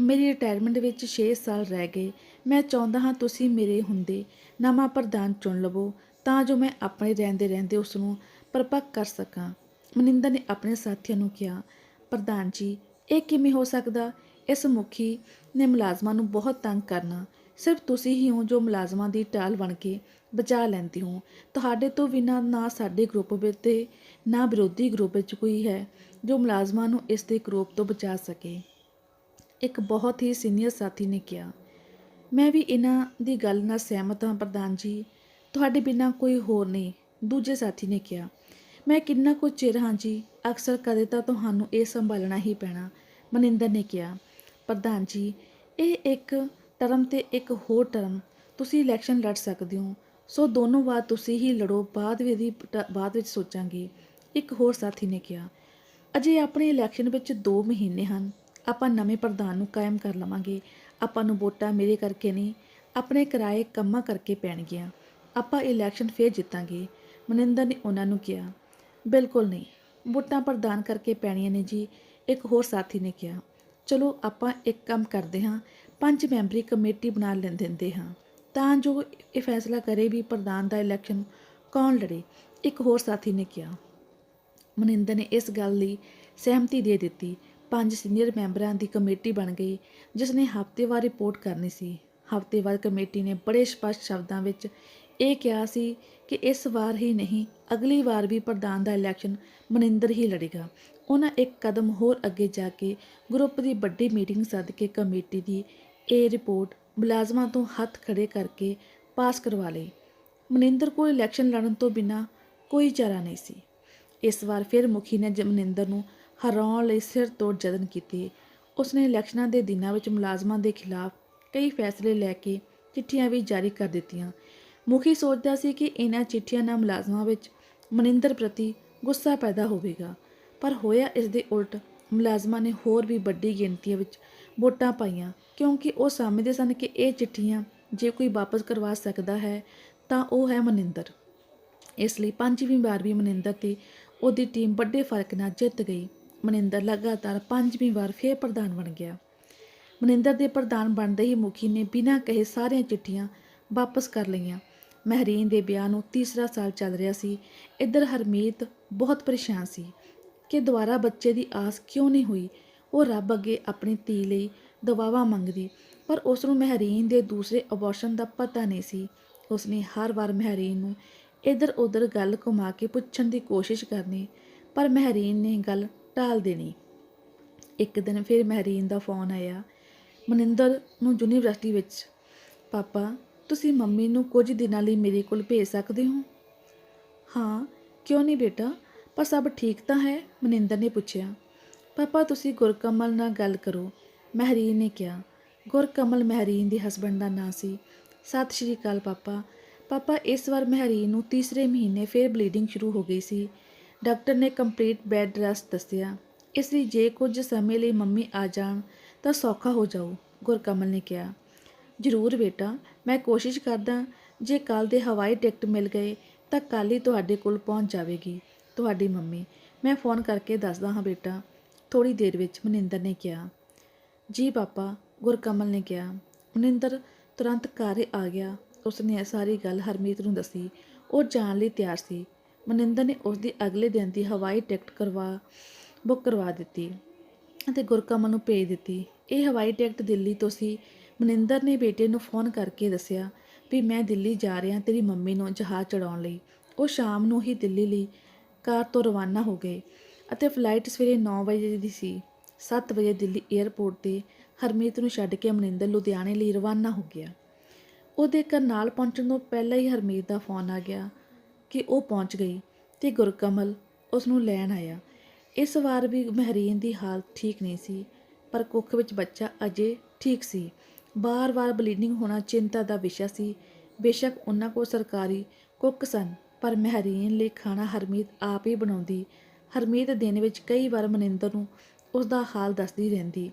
ਮੇਰੀ ਰਿਟਾਇਰਮੈਂਟ ਵਿੱਚ 6 ਸਾਲ ਰਹਿ ਗਏ। ਮੈਂ ਚਾਹੁੰਦਾ ਹਾਂ ਤੁਸੀਂ ਮੇਰੇ ਹੁੰਦੇ ਨਵਾਂ ਪ੍ਰਧਾਨ ਚੁਣ ਲਵੋ, ਤਾਂ ਜੋ ਮੈਂ ਆਪਣੇ ਰਹਿੰਦੇ ਰਹਿੰਦੇ ਉਸ ਨੂੰ ਪਰਪੱਕ ਕਰ ਸਕਾਂ। ਮਨਿੰਦਰ ਨੇ ਆਪਣੇ ਸਾਥੀਆਂ ਨੂੰ ਕਿਹਾ, ਪ੍ਰਧਾਨ ਜੀ, ਇਹ ਕਿਵੇਂ ਹੋ ਸਕਦਾ? ਇਸ ਮੁਖੀ ਨੇ ਮੁਲਾਜ਼ਮਾਂ ਨੂੰ ਬਹੁਤ ਤੰਗ ਕਰਨਾ। ਸਿਰਫ ਤੁਸੀਂ ਹੀ ਹੋ ਜੋ ਮੁਲਾਜ਼ਮਾਂ ਦੀ ਟਾਲ ਬਣ ਕੇ ਬਚਾ ਲੈਂਦੇ ਹੋ। ਤੁਹਾਡੇ ਤੋਂ ਬਿਨਾਂ ਨਾ ਸਾਡੇ ਗਰੁੱਪ ਵਿੱਚ ਤੇ ਨਾ ਵਿਰੋਧੀ ਗਰੁੱਪ ਵਿੱਚ ਕੋਈ ਹੈ ਜੋ ਮੁਲਾਜ਼ਮਾਂ ਨੂੰ ਇਸ ਦੇ ਕਰੋਪ ਤੋਂ ਬਚਾ ਸਕੇ। ਇੱਕ ਬਹੁਤ ਹੀ ਸੀਨੀਅਰ ਸਾਥੀ ਨੇ ਕਿਹਾ, ਮੈਂ ਵੀ ਇਹਨਾਂ ਦੀ ਗੱਲ ਨਾਲ ਸਹਿਮਤ ਹਾਂ, ਪ੍ਰਧਾਨ ਜੀ। ਤੁਹਾਡੇ ਬਿਨਾਂ ਕੋਈ ਹੋਰ ਨਹੀਂ, ਦੂਜੇ ਸਾਥੀ ਨੇ ਕਿਹਾ ਮੈਂ ਕਿੰਨਾ ਕੁ ਚਿਰ ਹਾਂ ਜੀ ਅਕਸਰ ਕਦੇ ਤਾਂ ਤੁਹਾਨੂੰ ਇਹ ਸੰਭਾਲਣਾ ਹੀ ਪੈਣਾ, ਮਨਿੰਦਰ ਨੇ ਕਿਹਾ। ਪ੍ਰਧਾਨ ਜੀ, ਇਹ ਇੱਕ ਟਰਮ ਤੇ ਇੱਕ ਹੋਰ ਟਰਮ, ਤੁਸੀਂ ਇਲੈਕਸ਼ਨ ਲੜ ਸਕਦੇ ਹੋ, ਸੋ ਦੋਨੋਂ ਵਾਰ ਤੁਸੀਂ ਹੀ ਲੜੋ, ਬਾਅਦ ਵਿੱਚ ਦੀ ਬਾਅਦ ਵਿੱਚ ਸੋਚਾਂਗੇ, ਇੱਕ ਹੋਰ ਸਾਥੀ ਨੇ ਕਿਹਾ। ਅਜੇ ਆਪਣੇ ਇਲੈਕਸ਼ਨ ਵਿੱਚ 2 ਮਹੀਨੇ ਹਨ, ਆਪਾਂ ਨਵੇਂ ਪ੍ਰਧਾਨ ਨੂੰ ਕਾਇਮ ਕਰ ਲਵਾਂਗੇ, ਆਪਾਂ ਨੂੰ ਵੋਟਾਂ ਮੇਰੇ ਕਰਕੇ ਨਹੀਂ, ਆਪਣੇ ਕਿਰਾਏ ਕੰਮਾਂ ਕਰਕੇ ਪੈਣਗੀਆਂ, ਆਪਾਂ ਇਲੈਕਸ਼ਨ ਫੇਰ ਜਿੱਤਾਂਗੇ, ਮਨਿੰਦਰ ਨੇ ਉਹਨਾਂ ਨੂੰ ਕਿਹਾ। ਬਿਲਕੁਲ ਨਹੀਂ। ਵੋਟਾਂ ਪ੍ਰਦਾਨ ਕਰਕੇ ਪੈਣੀਆਂ ਨੇ ਜੀ। ਇੱਕ ਹੋਰ ਸਾਥੀ ਨੇ ਕਿਹਾ, ਚਲੋ ਆਪਾਂ ਇੱਕ ਕੰਮ ਕਰਦੇ ਹਾਂ, ਪੰਜ ਮੈਂਬਰੀ ਕਮੇਟੀ ਬਣਾ ਲੈਂ, ਦਿੰਦੇ ਹਾਂ। ਤਾਂ ਜੋ ਇਹ ਫੈਸਲਾ ਕਰੇ ਵੀ ਪ੍ਰਧਾਨ ਦਾ ਇਲੈਕਸ਼ਨ ਕੌਣ ਲੜੇ। ਇੱਕ ਹੋਰ ਸਾਥੀ ਨੇ ਕਿਹਾ, ਮਨਿੰਦਰ ਨੇ ਇਸ ਗੱਲ ਲਈ ਸਹਿਮਤੀ ਦੇ ਦਿੱਤੀ, ਪੰਜ ਸੀਨੀਅਰ ਮੈਂਬਰਾਂ ਦੀ ਕਮੇਟੀ ਬਣ ਗਈ ਜਿਸ ਨੇ ਹਫ਼ਤੇਵਾਰ ਰਿਪੋਰਟ ਕਰਨੀ ਸੀ। ਹਫ਼ਤੇਵਾਰ ਕਮੇਟੀ ਨੇ ਬੜੇ ਸਪਸ਼ਟ ਸ਼ਬਦਾਂ ਵਿੱਚ ਇਹ ਕਿਹਾ ਸੀ ਕਿ ਇਸ ਵਾਰ ਹੀ ਨਹੀਂ, ਅਗਲੀ ਵਾਰ ਵੀ ਪ੍ਰਧਾਨ ਦਾ ਇਲੈਕਸ਼ਨ ਮਨਿੰਦਰ ਹੀ ਲੜੇਗਾ। ਉਹਨਾਂ ਇੱਕ ਕਦਮ ਹੋਰ ਅੱਗੇ ਜਾ ਕੇ ਗਰੁੱਪ ਦੀ ਵੱਡੀ ਮੀਟਿੰਗ ਸੱਦ ਕੇ ਕਮੇਟੀ ਦੀ ਇਹ ਰਿਪੋਰਟ ਮੁਲਾਜ਼ਮਾਂ ਤੋਂ ਹੱਥ ਖੜੇ ਕਰਕੇ ਪਾਸ ਕਰਵਾ ਲਈ। ਮਨਿੰਦਰ ਕੋਲ ਇਲੈਕਸ਼ਨ ਲੜਨ ਤੋਂ ਬਿਨਾਂ ਕੋਈ ਚਾਰਾ ਨਹੀਂ ਸੀ। ਇਸ ਵਾਰ ਫਿਰ ਮੁਖੀ ਨੇ ਜਮਨਿੰਦਰ ਨੂੰ ਹਰਾਉਣ ਲਈ ਸਿਰ ਤੋੜ ਯਤਨ ਕੀਤੇ। ਉਸਨੇ ਇਲੈਕਸ਼ਨਾਂ ਦੇ ਦਿਨਾਂ ਵਿੱਚ ਮੁਲਾਜ਼ਮਾਂ ਦੇ ਖਿਲਾਫ ਕਈ ਫੈਸਲੇ ਲੈ ਕੇ ਚਿੱਠੀਆਂ ਵੀ ਜਾਰੀ ਕਰ ਦਿੱਤੀਆਂ। ਮੁਖੀ ਸੋਚਦਾ ਸੀ ਕਿ ਇਹਨਾਂ ਚਿੱਠੀਆਂ ਨਾਲ ਮੁਲਾਜ਼ਮਾਂ ਵਿੱਚ ਮਨਿੰਦਰ ਪ੍ਰਤੀ ਗੁੱਸਾ ਪੈਦਾ ਹੋਵੇਗਾ। ਪਰ ਹੋਇਆ ਇਸ ਦੇ ਉਲਟ, ਮੁਲਾਜ਼ਮਾਂ ਨੇ ਹੋਰ ਵੀ ਵੱਡੀ ਗਿਣਤੀ ਵਿੱਚ ਵੋਟਾਂ ਪਾਈਆਂ, ਕਿਉਂਕਿ ਉਹ ਸਮਝਦੇ ਸਨ ਕਿ ਇਹ ਚਿੱਠੀਆਂ ਜੇ ਕੋਈ ਵਾਪਸ ਕਰਵਾ ਸਕਦਾ ਹੈ, ਤਾਂ ਉਹ ਹੈ ਮਨਿੰਦਰ। ਇਸ ਲਈ ਪੰਜਵੀਂ ਵਾਰ ਵੀ ਮਨਿੰਦਰ ਤੇ ਉਹਦੀ ਟੀਮ ਵੱਡੇ ਫ਼ਰਕ ਨਾਲ ਜਿੱਤ ਗਈ। ਮਨਿੰਦਰ ਲਗਾਤਾਰ ਪੰਜਵੀਂ ਵਾਰ ਫੇਰ ਪ੍ਰਧਾਨ ਬਣ ਗਿਆ। ਮਨਿੰਦਰ ਦੇ ਪ੍ਰਧਾਨ ਬਣਦੇ ਹੀ ਮੁਖੀ ਨੇ ਬਿਨਾਂ ਕਹੇ ਸਾਰੀਆਂ ਚਿੱਠੀਆਂ ਵਾਪਸ ਕਰ ਲਈਆਂ। ਮਹਿਰੀਨ ਦੇ ਵਿਆਹ ਨੂੰ ਤੀਸਰਾ ਸਾਲ ਚੱਲ ਰਿਹਾ ਸੀ। ਇੱਧਰ ਹਰਮੀਤ ਬਹੁਤ ਪਰੇਸ਼ਾਨ ਸੀ ਕਿ ਦੁਬਾਰਾ ਬੱਚੇ ਦੀ ਆਸ ਕਿਉਂ ਨਹੀਂ ਹੋਈ। ਉਹ ਰੱਬ ਅੱਗੇ ਆਪਣੀ ਧੀ ਲਈ ਦਵਾਵਾ ਮੰਗਦੀ, ਪਰ ਉਸ ਨੂੰ ਮਹਿਰੀਨ ਦੇ ਦੂਸਰੇ ਅਬੋਰਸ਼ਨ ਦਾ ਪਤਾ ਨਹੀਂ ਸੀ। ਉਸਨੇ ਹਰ ਵਾਰ ਮਹਿਰੀਨ ਨੂੰ ਇੱਧਰ ਉੱਧਰ ਗੱਲ ਘੁਮਾ ਕੇ ਪੁੱਛਣ ਦੀ ਕੋਸ਼ਿਸ਼ ਕਰਨੀ, ਪਰ ਮਹਿਰੀਨ ਨੇ ਗੱਲ ਟਾਲ ਦੇਣੀ। ਇੱਕ ਦਿਨ ਫਿਰ ਮਹਿਰੀਨ ਦਾ ਫੋਨ ਆਇਆ, ਮਨਿੰਦਰ ਨੂੰ ਯੂਨੀਵਰਸਿਟੀ ਵਿੱਚ, ਪਾਪਾ ਤੁਸੀਂ ਮੰਮੀ ਨੂੰ ਕੁਝ ਦਿਨਾਂ ਲਈ ਮੇਰੇ ਕੋਲ ਭੇਜ ਸਕਦੇ ਹੋ? ਹਾਂ, ਕਿਉਂ ਨਹੀਂ ਬੇਟਾ? ਪਰ ਸਭ ਠੀਕ ਤਾਂ ਹੈ, ਮਨਿੰਦਰ ਨੇ ਪੁੱਛਿਆ। ਪਾਪਾ, ਤੁਸੀਂ ਗੁਰਕਮਲ ਨਾਲ ਗੱਲ ਕਰੋ। ਮਹਿਰੀਨ ਨੇ ਕਿਹਾ। ਗੁਰਕਮਲ ਮਹਿਰੀਨ ਦੇ ਹਸਬੰਡ ਦਾ ਨਾਂ ਸੀ। ਸਤਿ ਸ਼੍ਰੀ ਅਕਾਲ ਪਾਪਾ। ਪਾਪਾ, ਇਸ ਵਾਰ ਮਹਿਰੀਨ ਨੂੰ ਤੀਸਰੇ ਮਹੀਨੇ ਫਿਰ ਬਲੀਡਿੰਗ ਸ਼ੁਰੂ ਹੋ ਗਈ ਸੀ। ਡਾਕਟਰ ਨੇ ਕੰਪਲੀਟ ਬੈੱਡ ਰੈਸਟ ਦੱਸਿਆ। ਇਸ ਲਈ ਜੇ ਕੁਝ ਸਮੇਂ ਲਈ ਮੰਮੀ ਆ ਜਾਣ, ਤਾਂ ਸੌਖਾ ਹੋ ਜਾਊ ਗੁਰਕਮਲ ਨੇ ਕਿਹਾ। ਜ਼ਰੂਰ ਬੇਟਾ, ਮੈਂ ਕੋਸ਼ਿਸ਼ ਕਰਦਾ ਜੇ ਕੱਲ ਦੇ ਹਵਾਈ ਟਿਕਟ ਮਿਲ ਗਏ ਤਾਂ ਕੱਲ ਹੀ ਤੁਹਾਡੇ ਕੋਲ ਪਹੁੰਚ ਜਾਵੇਗੀ। ਤੁਹਾਡੀ ਮੰਮੀ, ਮੈਂ ਫੋਨ ਕਰਕੇ ਦੱਸਦਾ ਹਾਂ ਬੇਟਾ। ਥੋੜੀ ਦੇਰ ਵਿੱਚ ਮਨਿੰਦਰ ਨੇ ਕਿਹਾ। ਜੀ ਪਾਪਾ, ਗੁਰਕਮਲ ਨੇ ਕਿਹਾ। ਮਨਿੰਦਰ ਤੁਰੰਤ ਘਰ ਆ ਗਿਆ। ਉਸਨੇ ਇਹ ਸਾਰੀ ਗੱਲ ਹਰਮੀਤ ਨੂੰ ਦੱਸੀ। ਉਹ ਜਾਣ ਲਈ ਤਿਆਰ ਸੀ। ਮਨਿੰਦਰ ਨੇ ਉਸ ਦੀ ਅਗਲੇ ਦਿਨ ਦੀ ਹਵਾਈ ਟਿਕਟ ਕਰਵਾ, ਬੁੱਕ ਕਰਵਾ ਦਿੱਤੀ ਅਤੇ ਗੁਰਕਮਲ ਨੂੰ ਭੇਜ ਦਿੱਤੀ। ਇਹ ਹਵਾਈ ਟਿਕਟ ਦਿੱਲੀ ਤੋਂ ਸੀ। ਮਨਿੰਦਰ ਨੇ ਬੇਟੇ ਨੂੰ ਫੋਨ ਕਰਕੇ ਦੱਸਿਆ ਵੀ ਮੈਂ ਦਿੱਲੀ ਜਾ ਰਿਹਾ ਤੇਰੀ ਮੰਮੀ ਨੂੰ ਜਹਾਜ਼ ਚੜਾਉਣ ਲਈ। ਉਹ ਸ਼ਾਮ ਨੂੰ ਹੀ ਦਿੱਲੀ ਲਈ ਕਾਰ ਤੋਂ ਰਵਾਨਾ ਹੋ ਗਏ ਅਤੇ ਫਲਾਈਟ ਸਵੇਰੇ 9 ਵਜੇ ਦੀ ਸੀ। 7 ਵਜੇ ਦਿੱਲੀ 에ਅਰਪੋਰਟ ਤੇ ਹਰਮੀਤ ਨੂੰ ਛੱਡ ਕੇ ਮਨਿੰਦਰ ਲੁਧਿਆਣੇ ਲਈ ਰਵਾਨਾ ਹੋ ਗਿਆ। ਉਹਦੇ ਕਰਨਾਲ ਪਹੁੰਚਣ ਤੋਂ ਪਹਿਲਾਂ ਹੀ ਹਰਮੀਤ ਦਾ ਫੋਨ ਆ ਗਿਆ ਕਿ ਉਹ ਪਹੁੰਚ ਗਈ ਤੇ ਗੁਰਕਮਲ ਉਸ ਨੂੰ ਲੈਣ ਆਇਆ। ਇਸ ਵਾਰ ਵੀ ਮਹਿਰੀਨ ਦੀ ਹਾਲਤ ਠੀਕ ਨਹੀਂ ਸੀ, ਪਰ ਕੁੱਖ ਵਿੱਚ ਬੱਚਾ ਅਜੇ ਠੀਕ ਸੀ। ਬਾਰ-ਬਾਰ ਬਲੀਡਿੰਗ ਹੋਣਾ ਚਿੰਤਾ ਦਾ ਵਿਸ਼ਾ ਸੀ। ਬੇਸ਼ੱਕ ਉਹਨਾਂ ਕੋਲ ਸਰਕਾਰੀ ਕੁੱਕ ਸਨ, ਪਰ ਮਹਿਰੀਨ ਲਈ ਖਾਣਾ ਹਰਮੀਤ ਆਪ ਹੀ ਬਣਾਉਂਦੀ। ਹਰਮੀਤ ਦਿਨ ਵਿੱਚ ਕਈ ਵਾਰ ਮਨਿੰਦਰ ਨੂੰ ਉਸ ਦਾ ਹਾਲ ਦੱਸਦੀ ਰਹਿੰਦੀ।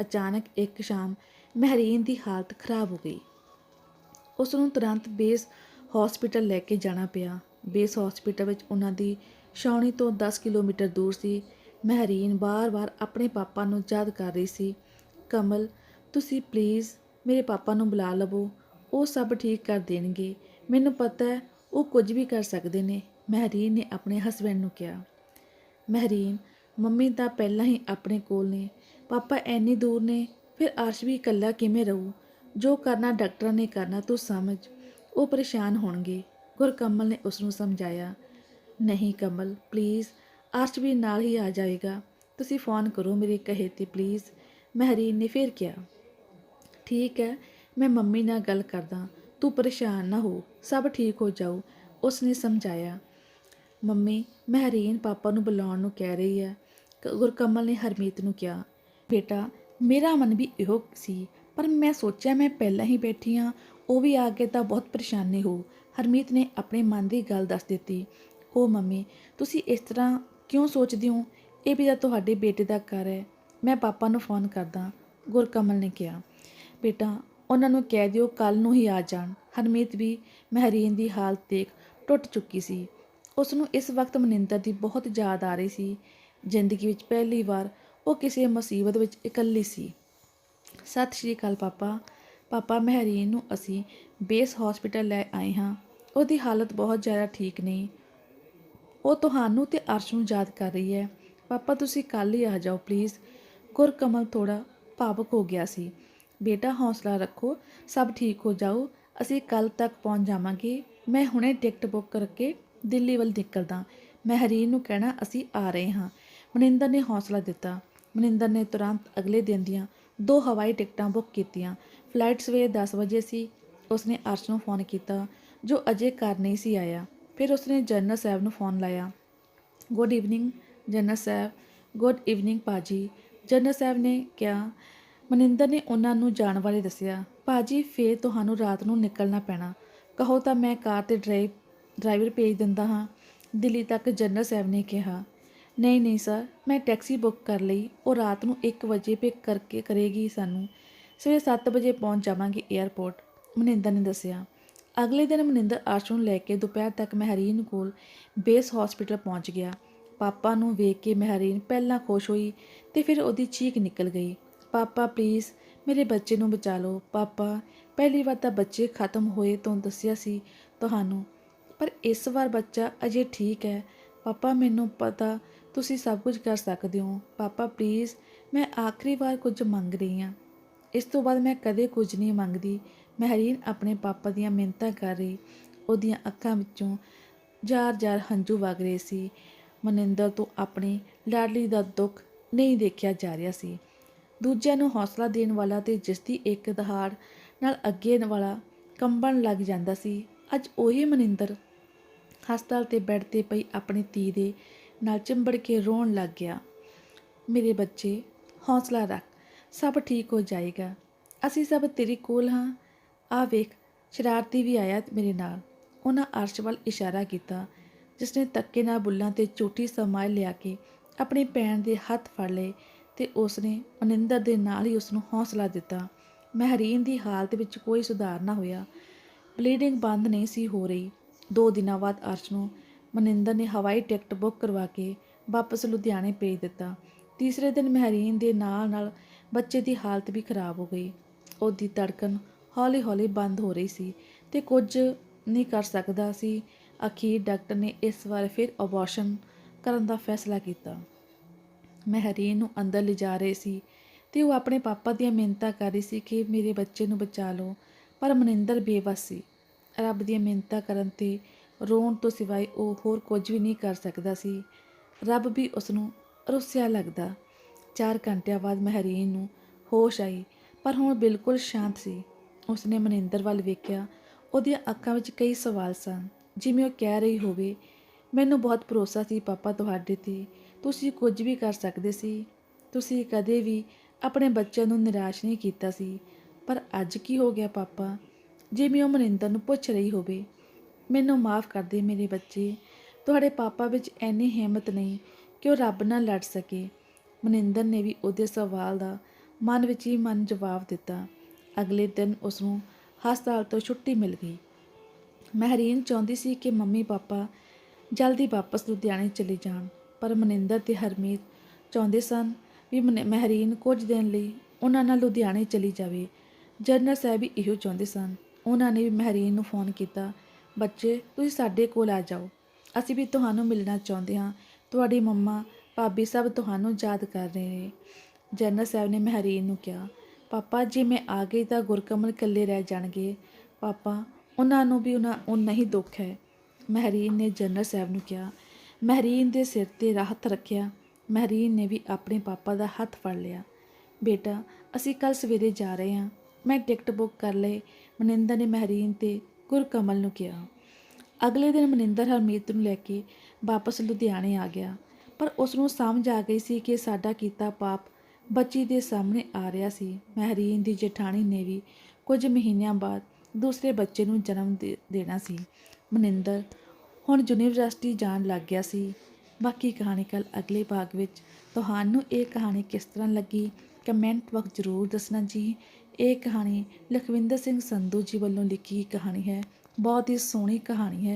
ਅਚਾਨਕ ਇੱਕ ਸ਼ਾਮ ਮਹਿਰੀਨ ਦੀ ਹਾਲਤ ਖਰਾਬ ਹੋ ਗਈ। ਉਸ ਨੂੰ ਤੁਰੰਤ ਬੇਸ ਹਸਪੀਟਲ ਲੈ ਕੇ ਜਾਣਾ ਪਿਆ। ਬੇਸ ਹਸਪੀਟਲ ਵਿੱਚ ਉਹਨਾਂ ਦੀ ਛਾਉਣੀ ਤੋਂ 10 ਕਿਲੋਮੀਟਰ ਦੂਰ ਸੀ। ਮਹਿਰੀਨ ਬਾਰ-ਬਾਰ ਆਪਣੇ ਪਾਪਾ ਨੂੰ ਯਾਦ ਕਰ ਰਹੀ ਸੀ। ਕਮਲ, ਤੁਸੀਂ ਪਲੀਜ਼ ਮੇਰੇ ਪਾਪਾ ਨੂੰ ਬੁਲਾ ਲਵੋ। ਉਹ ਸਭ ਠੀਕ ਕਰ ਦੇਣਗੇ। ਮੈਨੂੰ ਪਤਾ ਹੈ, ਉਹ ਕੁਝ ਵੀ ਕਰ ਸਕਦੇ ਨੇ, ਮਹਿਰੀਨ ਨੇ ਆਪਣੇ ਹਸਬੰਡ ਨੂੰ ਕਿਹਾ। ਮਹਿਰੀਨ, ਮੰਮੀ ਤਾਂ ਪਹਿਲਾਂ ਹੀ ਆਪਣੇ ਕੋਲ ਨੇ। ਪਾਪਾ ਐਨੀ ਦੂਰ ਨੇ, ਫਿਰ ਅਰਸ਼ ਵੀ ਇਕੱਲਾ ਕਿਵੇਂ ਰਹੂ? ਜੋ ਕਰਨਾ ਡਾਕਟਰਾਂ ਨੇ ਕਰਨਾ, ਤੂੰ ਸਮਝ। ਉਹ ਪਰੇਸ਼ਾਨ ਹੋਣਗੇ। ਗੁਰਕਮਲ ਨੇ ਉਸ ਨੂੰ ਸਮਝਾਇਆ, ਨਹੀਂ ਕਮਲ ਪਲੀਜ਼ ਅਰਸ਼ ਵੀ ਨਾਲ ਹੀ ਆ ਜਾਏਗਾ। ਤੁਸੀਂ ਫੋਨ ਕਰੋ ਮੇਰੇ ਕਹੇ ਤੇ ਪਲੀਜ਼ ਮਹਿਰੀਨ ਨੇ ਫਿਰ ਕਿਹਾ ਠੀਕ ਹੈ, ਮੈਂ ਮੰਮੀ ਨਾਲ ਗੱਲ ਕਰਦਾ, ਤੂੰ ਪਰੇਸ਼ਾਨ ਨਾ ਹੋ, ਸਭ ਠੀਕ ਹੋ ਜਾਊ ਉਸ ਨੇ ਸਮਝਾਇਆ। ਮੰਮੀ, ਮੈਂ ਹਰੀਨ ਪਾਪਾ ਨੂੰ ਬੁਲਾਉਣ ਨੂੰ ਕਹਿ ਰਹੀ ਹੈ, ਕ- ਗੁਰਕਮਲ ਨੇ ਹਰਮੀਤ ਨੂੰ ਕਿਹਾ। ਬੇਟਾ, ਮੇਰਾ ਮਨ ਵੀ ਇਹੋ ਸੀ, ਪਰ ਮੈਂ ਸੋਚਿਆ ਮੈਂ ਪਹਿਲਾਂ ਹੀ ਬੈਠੀ ਹਾਂ, ਉਹ ਵੀ ਆ ਕੇ ਤਾਂ ਬਹੁਤ ਪਰੇਸ਼ਾਨੀ ਹੋ। ਹਰਮੀਤ ਨੇ ਆਪਣੇ ਮਨ ਦੀ ਗੱਲ ਦੱਸ ਦਿੱਤੀ। ਉਹ ਮੰਮੀ, ਤੁਸੀਂ ਇਸ ਤਰ੍ਹਾਂ ਕਿਉਂ ਸੋਚਦੇ ਹੋ? ਇਹ ਵੀ ਤਾਂ ਤੁਹਾਡੇ ਬੇਟੇ ਦਾ ਘਰ ਹੈ। ਮੈਂ ਪਾਪਾ ਨੂੰ ਫੋਨ ਕਰਦਾ, ਗੁਰਕਮਲ ਨੇ ਕਿਹਾ। ਬੇਟਾ ਉਹਨਾਂ ਨੂੰ ਕਹਿ ਦਿਓ ਕੱਲ ਨੂੰ ਹੀ ਆ ਜਾਣ। ਹਰਮੀਤ ਵੀ ਮਹਿਰੀਨ ਦੀ ਹਾਲਤ ਦੇਖ ਟੁੱਟ ਚੁੱਕੀ ਸੀ। ਉਸ ਨੂੰ ਇਸ ਵਕਤ ਮਨਿੰਦਰ ਦੀ ਬਹੁਤ ਯਾਦ ਆ ਰਹੀ ਸੀ। ਜ਼ਿੰਦਗੀ ਵਿੱਚ ਪਹਿਲੀ ਵਾਰ ਉਹ ਕਿਸੇ ਮੁਸੀਬਤ ਵਿੱਚ ਇਕੱਲੀ ਸੀ। ਸਤਿ ਸ਼੍ਰੀ ਅਕਾਲ ਪਾਪਾ। ਪਾਪਾ ਮਹਿਰੀਨ ਨੂੰ ਅਸੀਂ ਬੇਸ ਹਸਪੀਟਲ ਲੈ ਆਏ ਹਾਂ। ਉਹਦੀ ਹਾਲਤ ਬਹੁਤ ਜ਼ਿਆਦਾ ਠੀਕ ਨਹੀਂ। ਉਹ ਤੁਹਾਨੂੰ ਤੇ ਅਰਸ਼ ਨੂੰ ਯਾਦ ਕਰ ਰਹੀ ਹੈ। ਪਾਪਾ, ਤੁਸੀਂ ਕੱਲ ਹੀ ਆ ਜਾਓ ਪਲੀਜ਼ ਗੁਰਕਮਲ ਥੋੜਾ ਭਾਵੁਕ ਹੋ ਗਿਆ ਸੀ। ਬੇਟਾ ਹੌਸਲਾ ਰੱਖੋ, ਸਭ ਠੀਕ ਹੋ ਜਾਊ ਅਸੀਂ ਕੱਲ ਤੱਕ ਪਹੁੰਚ ਜਾਵਾਂਗੇ। ਮੈਂ ਹੁਣੇ ਟਿਕਟ ਬੁੱਕ ਕਰਕੇ ਦਿੱਲੀ ਵੱਲ ਨਿਕਲਦਾ। ਮੈਂ ਹਰੀਨ ਨੂੰ ਕਹਿਣਾ, ਅਸੀਂ ਆ ਰਹੇ ਹਾਂ। ਮਨਿੰਦਰ ਨੇ ਹੌਸਲਾ ਦਿੱਤਾ। ਮਨਿੰਦਰ ਨੇ ਤੁਰੰਤ ਅਗਲੇ ਦਿਨ ਦੀਆਂ ਦੋ ਹਵਾਈ ਟਿਕਟਾਂ ਬੁੱਕ ਕੀਤੀਆਂ। ਫਲਾਈਟ ਸਵੇਰੇ 10 ਵਜੇ ਸੀ। ਉਸਨੇ ਅਰਸ਼ ਨੂੰ ਫੋਨ ਕੀਤਾ, ਜੋ ਅਜੇ ਘਰ ਨਹੀਂ ਸੀ ਆਇਆ। ਫਿਰ ਉਸਨੇ ਜਨਰਲ ਸਾਹਿਬ ਨੂੰ ਫੋਨ ਲਾਇਆ। Good evening general sahib, good evening paaji general sahib ਨੇ ਕਿਹਾ ਮਨਿੰਦਰ ਨੇ ਉਹਨਾਂ ਨੂੰ ਜਾਣ ਬਾਰੇ ਦੱਸਿਆ ਪਾਜੀ ਫੇਰ ਤੁਹਾਨੂੰ ਰਾਤ ਨੂੰ ਨਿਕਲਣਾ ਪੈਣਾ। ਕਹੋ ਤਾਂ ਮੈਂ ਕਾਰ ਤੇ ਡਰਾਈਵ ਡਰਾਈਵਰ ਭੇਜ ਦਿੰਦਾ ਹਾਂ। ਦਿੱਲੀ ਤੱਕ ਜਨਰਲ ਸਾਹਿਬ ਨੇ ਕਿਹਾ, ਨਹੀਂ ਨਹੀਂ, ਸਰ, ਮੈਂ ਟੈਕਸੀ ਬੁੱਕ ਕਰ ਲਈ। ਉਹ ਰਾਤ ਨੂੰ 1 ਵਜੇ ਪਿਕ ਕਰਕੇ ਕਰੇਗੀ ਸਾਨੂੰ। ਸਵੇਰੇ 7 ਵਜੇ ਪਹੁੰਚ ਜਾਵਾਂਗੇ 에ਅਰਪੋਰਟ ਮਨਿੰਦਰ ਨੇ ਦੱਸਿਆ, ਅਗਲੇ ਦਿਨ ਮਨਿੰਦਰ ਅਰਸ਼ ਨੂੰ ਲੈ ਕੇ ਦੁਪਹਿਰ ਤੱਕ ਮਹਿਰੀਨ ਕੋਲ ਬੇਸ ਹਸਪੀਟਲ ਪਹੁੰਚ ਗਿਆ। ਪਾਪਾ ਨੂੰ ਵੇਖ ਕੇ ਮਹਿਰੀਨ ਪਹਿਲਾਂ ਖੁਸ਼ ਹੋਈ ਤੇ ਫਿਰ ਉਹਦੀ ਚੀਕ ਨਿਕਲ ਗਈ। ਪਾਪਾ ਪਲੀਜ਼ ਮੇਰੇ ਬੱਚੇ ਨੂੰ ਬਚਾ ਲਓ। ਪਾਪਾ, ਪਹਿਲੀ ਵਾਰ ਤਾਂ ਬੱਚੇ ਖਤਮ ਹੋਏ ਤੋਂ ਦੱਸਿਆ ਸੀ ਤੁਹਾਨੂੰ, ਪਰ ਇਸ ਵਾਰ ਬੱਚਾ ਅਜੇ ਠੀਕ ਹੈ। ਪਾਪਾ, ਮੈਨੂੰ ਪਤਾ ਤੁਸੀਂ ਸਭ ਕੁਝ ਕਰ ਸਕਦੇ ਹੋ। ਪਾਪਾ ਪਲੀਜ਼ ਮੈਂ ਆਖਰੀ ਵਾਰ ਕੁਝ ਮੰਗ ਰਹੀ ਹਾਂ। ਇਸ ਤੋਂ ਬਾਅਦ ਮੈਂ ਕਦੇ ਕੁਝ ਨਹੀਂ ਮੰਗਦੀ। ਮਹਿਰੀਨ ਆਪਣੇ ਪਾਪਾ ਦੀਆਂ ਮਿੰਨਤਾਂ ਕਰ ਰਹੀ। ਉਹਦੀਆਂ ਅੱਖਾਂ ਵਿੱਚੋਂ ਜਾਰ-ਜਾਰ ਹੰਝੂ ਵਗ ਰਹੇ ਸੀ। ਮਨਿੰਦਰ ਤੋਂ ਆਪਣੀ ਲਾਡਲੀ ਦਾ ਦੁੱਖ ਨਹੀਂ ਦੇਖਿਆ ਜਾ ਰਿਹਾ ਸੀ। ਦੂਜਿਆਂ ਨੂੰ ਹੌਸਲਾ ਦੇਣ ਵਾਲਾ ਤੇ ਜਿਸ ਦੀ ਇੱਕ ਦਹਾੜ ਨਾਲ ਅੱਗੇ ਵਾਲਾ ਕੰਬਣ ਲੱਗ ਜਾਂਦਾ ਸੀ। ਅੱਜ ਉਹੀ ਮਨਿੰਦਰ ਹਸਪਤਾਲ ਤੇ ਬੈੱਡ ਤੇ ਪਈ ਆਪਣੀ ਧੀ ਦੇ ਨਾਲ ਚਿੰਬੜ ਕੇ ਰੋਣ ਲੱਗ ਗਿਆ। ਮੇਰੇ ਬੱਚੇ, ਹੌਸਲਾ ਰੱਖ, ਸਭ ਠੀਕ ਹੋ ਜਾਏਗਾ। ਅਸੀਂ ਸਭ ਤੇਰੇ ਕੋਲ ਹਾਂ। ਆ ਵੇਖ, ਸ਼ਰਾਰਤੀ ਵੀ ਆਇਆ ਮੇਰੇ ਨਾਲ। ਉਹਨਾਂ ਅਰਸ਼ ਵੱਲ ਇਸ਼ਾਰਾ ਕੀਤਾ, ਜਿਸਨੇ ਤੱਕੇ ਨਾਲ ਬੁੱਲਾਂ ਤੇ ਝੂਠੀ ਸਮਾਇਲ ਲਿਆ ਕੇ ਆਪਣੀ ਭੈਣ ਦੇ ਹੱਥ ਫੜ ਲਏ। ਤੇ ਉਸਨੇ ਮਨਿੰਦਰ ਦੇ ਨਾਲ ਹੀ ਉਸ ਨੂੰ ਹੌਸਲਾ ਦਿੱਤਾ। ਮਹਿਰੀਨ ਦੀ ਹਾਲਤ ਵਿੱਚ ਕੋਈ ਸੁਧਾਰ ਨਾ ਹੋਇਆ। ਬਲੀਡਿੰਗ ਬੰਦ ਨਹੀਂ ਸੀ ਹੋ ਰਹੀ। ਦੋ ਦਿਨਾਂ ਬਾਅਦ ਅਰਸ਼ ਨੂੰ ਮਨਿੰਦਰ ਨੇ ਹਵਾਈ ਟਿਕਟ ਬੁੱਕ ਕਰਵਾ ਕੇ ਵਾਪਸ ਲੁਧਿਆਣੇ ਭੇਜ ਦਿੱਤਾ। ਤੀਸਰੇ ਦਿਨ ਮਹਿਰੀਨ ਦੇ ਨਾਲ ਨਾਲ ਬੱਚੇ ਦੀ ਹਾਲਤ ਵੀ ਖਰਾਬ ਹੋ ਗਈ। ਉਹਦੀ ਧੜਕਣ ਹੌਲੀ-ਹੌਲੀ ਬੰਦ ਹੋ ਰਹੀ ਸੀ ਤੇ ਕੁਝ ਨਹੀਂ ਕਰ ਸਕਦਾ ਸੀ। ਅਖੀਰ ਡਾਕਟਰ ਨੇ ਇਸ ਵਾਰ ਫਿਰ ਅਬੋਰਸ਼ਨ ਕਰਨ ਦਾ ਫੈਸਲਾ ਕੀਤਾ। ਮਹਿਰੀਨ ਨੂੰ ਅੰਦਰ ਲਿਜਾ ਰਹੇ ਸੀ ਤੇ ਉਹ ਆਪਣੇ ਪਾਪਾ ਦੀਆਂ ਮਿਹਨਤਾਂ ਕਰ ਰਹੀ ਸੀ ਕਿ ਮੇਰੇ ਬੱਚੇ ਨੂੰ ਬਚਾ ਲਓ। ਪਰ ਮਨਿੰਦਰ ਬੇਵਸ ਸੀ। ਰੱਬ ਦੀਆਂ ਮਿਹਨਤਾਂ ਕਰਨ ਤੇ ਰੋਣ ਤੋਂ ਸਿਵਾਏ ਉਹ ਹੋਰ ਕੁਝ ਵੀ ਨਹੀਂ ਕਰ ਸਕਦਾ ਸੀ। ਰੱਬ ਵੀ ਉਸ ਨੂੰ ਰੁੱਸਿਆ ਲੱਗਦਾ। 4 ਘੰਟਿਆਂ ਬਾਅਦ ਮਹਿਰੀਨ ਨੂੰ ਹੋਸ਼ ਆਈ, ਪਰ ਹੁਣ ਬਿਲਕੁਲ ਸ਼ਾਂਤ ਸੀ। ਉਸਨੇ ਮਨਿੰਦਰ ਵੱਲ ਵੇਖਿਆ। ਉਹਦੀਆਂ ਅੱਖਾਂ ਵਿੱਚ ਕਈ ਸਵਾਲ ਸਨ। ਜਿਵੇਂ ਉਹ ਕਹਿ ਰਹੀ ਹੋਵੇ, ਮੈਨੂੰ ਬਹੁਤ ਭਰੋਸਾ ਸੀ ਪਾਪਾ ਤੁਹਾਡੇ ਤੇ। ਤੁਸੀਂ ਕੁਝ ਵੀ ਕਰ ਸਕਦੇ ਸੀ। ਤੁਸੀਂ ਕਦੇ ਵੀ ਆਪਣੇ ਬੱਚਿਆਂ ਨੂੰ ਨਿਰਾਸ਼ ਨਹੀਂ ਕੀਤਾ ਸੀ। ਪਰ ਅੱਜ ਕੀ ਹੋ ਗਿਆ ਪਾਪਾ? ਜਿਵੇਂ ਉਹ ਮਨਿੰਦਰ ਨੂੰ ਪੁੱਛ ਰਹੀ ਹੋਵੇ, ਮੈਨੂੰ ਮਾਫ ਕਰ ਦੇ ਮੇਰੇ ਬੱਚੇ। ਤੁਹਾਡੇ ਪਾਪਾ ਵਿੱਚ ਐਨੀ ਹਿੰਮਤ ਨਹੀਂ ਕਿ ਉਹ ਰੱਬ ਨਾਲ ਲੜ ਸਕੇ। ਮਨਿੰਦਰ ਨੇ ਵੀ ਉਹਦੇ ਸਵਾਲ ਦਾ ਮਨ ਵਿੱਚ ਹੀ ਮਨ ਜਵਾਬ ਦਿੱਤਾ। ਅਗਲੇ ਦਿਨ ਉਸ ਨੂੰ ਹਸਪਤਾਲ ਤੋਂ ਛੁੱਟੀ ਮਿਲ ਗਈ। ਮਹਿਰੀਨ ਚਾਹੁੰਦੀ ਸੀ ਕਿ ਮੰਮੀ ਪਾਪਾ ਜਲਦੀ ਵਾਪਸ ਲੁਧਿਆਣੇ ਚਲੇ ਜਾਣ। ਪਰ ਮਨਿੰਦਰ ਤੇ ਹਰਮੀਤ ਚਾਹੁੰਦੇ ਸਨ ਵੀ ਮਨ- ਮਹਿਰੀਨ ਕੁਝ ਦਿਨ ਲਈ ਉਹਨਾਂ ਨਾਲ ਲੁਧਿਆਣੇ ਚਲੀ ਜਾਵੇ। ਜਨਰਲ ਸਾਹਿਬ ਵੀ ਇਹੋ ਚਾਹੁੰਦੇ ਸਨ। ਉਹਨਾਂ ਨੇ ਵੀ ਮਹਿਰੀਨ ਨੂੰ ਫੋਨ ਕੀਤਾ, ਬੱਚੇ, ਤੁਸੀਂ ਸਾਡੇ ਕੋਲ ਆ ਜਾਓ। ਅਸੀਂ ਵੀ ਤੁਹਾਨੂੰ ਮਿਲਣਾ ਚਾਹੁੰਦੇ ਹਾਂ। ਤੁਹਾਡੀ ਮੰਮਾ, ਭਾਬੀ ਸਭ ਤੁਹਾਨੂੰ ਯਾਦ ਕਰ ਰਹੇ ਨੇ। ਜਨਰਲ ਸਾਹਿਬ ਨੇ ਮਹਿਰੀਨ ਨੂੰ ਕਿਹਾ, ਪਾਪਾ, ਜੇ ਮੈਂ ਆ ਗਈ ਤਾਂ ਗੁਰਕਮਲ ਇਕੱਲੇ ਰਹਿ ਜਾਣਗੇ। ਪਾਪਾ, ਉਹਨਾਂ ਨੂੰ ਵੀ ਉਹਨਾਂ, ਉਹ ਨਹੀਂ ਦੁੱਖ ਹੈ। ਮਹਿਰੀਨ ਨੇ ਜਨਰਲ ਸਾਹਿਬ ਨੂੰ ਕਿਹਾ ਮਹਿਰੀਨ ਦੇ ਸਿਰ ਤੇ ਰਾਹਤ ਰੱਖਿਆ। ਮਹਿਰੀਨ ਨੇ ਵੀ ਆਪਣੇ ਪਾਪਾ ਦਾ ਹੱਥ ਫੜ ਲਿਆ। ਬੇਟਾ, ਅਸੀਂ ਕੱਲ ਸਵੇਰੇ ਜਾ ਰਹੇ ਹਾਂ। ਮੈਂ ਟਿਕਟ ਬੁੱਕ ਕਰ ਲਈ। ਮਨਿੰਦਰ ਨੇ ਮਹਿਰੀਨ ਤੇ ਗੁਰਕਮਲ ਨੂੰ ਕਿਹਾ। ਅਗਲੇ ਦਿਨ ਮਨਿੰਦਰ ਹਰਮੀਤ ਨੂੰ ਲੈ ਕੇ ਵਾਪਸ ਲੁਧਿਆਣੇ ਆ ਗਿਆ। ਪਰ ਉਸ ਨੂੰ ਸਮਝ ਆ ਗਈ ਸੀ ਕਿ ਸਾਡਾ ਕੀਤਾ ਪਾਪ ਬੱਚੀ ਦੇ ਸਾਹਮਣੇ ਆ ਰਿਹਾ ਸੀ। ਮਹਿਰੀਨ ਦੀ ਜਠਾਣੀ ਨੇ ਵੀ ਕੁਝ ਮਹੀਨਿਆਂ ਬਾਅਦ ਦੂਸਰੇ ਬੱਚੇ ਨੂੰ ਜਨਮ ਦੇ ਦੇਣਾ ਸੀ। ਮਨਿੰਦਰ ਹੁਣ ਯੂਨੀਵਰਸਿਟੀ ਜਾਣ ਲੱਗ ਗਿਆ ਸੀ। ਬਾਕੀ ਕਹਾਣੀ ਕੱਲ ਅਗਲੇ ਭਾਗ ਵਿੱਚ। ਤੁਹਾਨੂੰ ਇਹ ਕਹਾਣੀ ਕਿਸ ਤਰ੍ਹਾਂ ਲੱਗੀ? ਕਮੈਂਟ ਵਕਤ ਜ਼ਰੂਰ ਦੱਸਣਾ ਜੀ। ਇਹ ਕਹਾਣੀ ਲਖਵਿੰਦਰ ਸਿੰਘ ਸੰਧੂ ਜੀ ਵੱਲੋਂ ਲਿਖੀ ਕਹਾਣੀ ਹੈ। ਬਹੁਤ ਹੀ ਸੋਹਣੀ ਕਹਾਣੀ ਹੈ।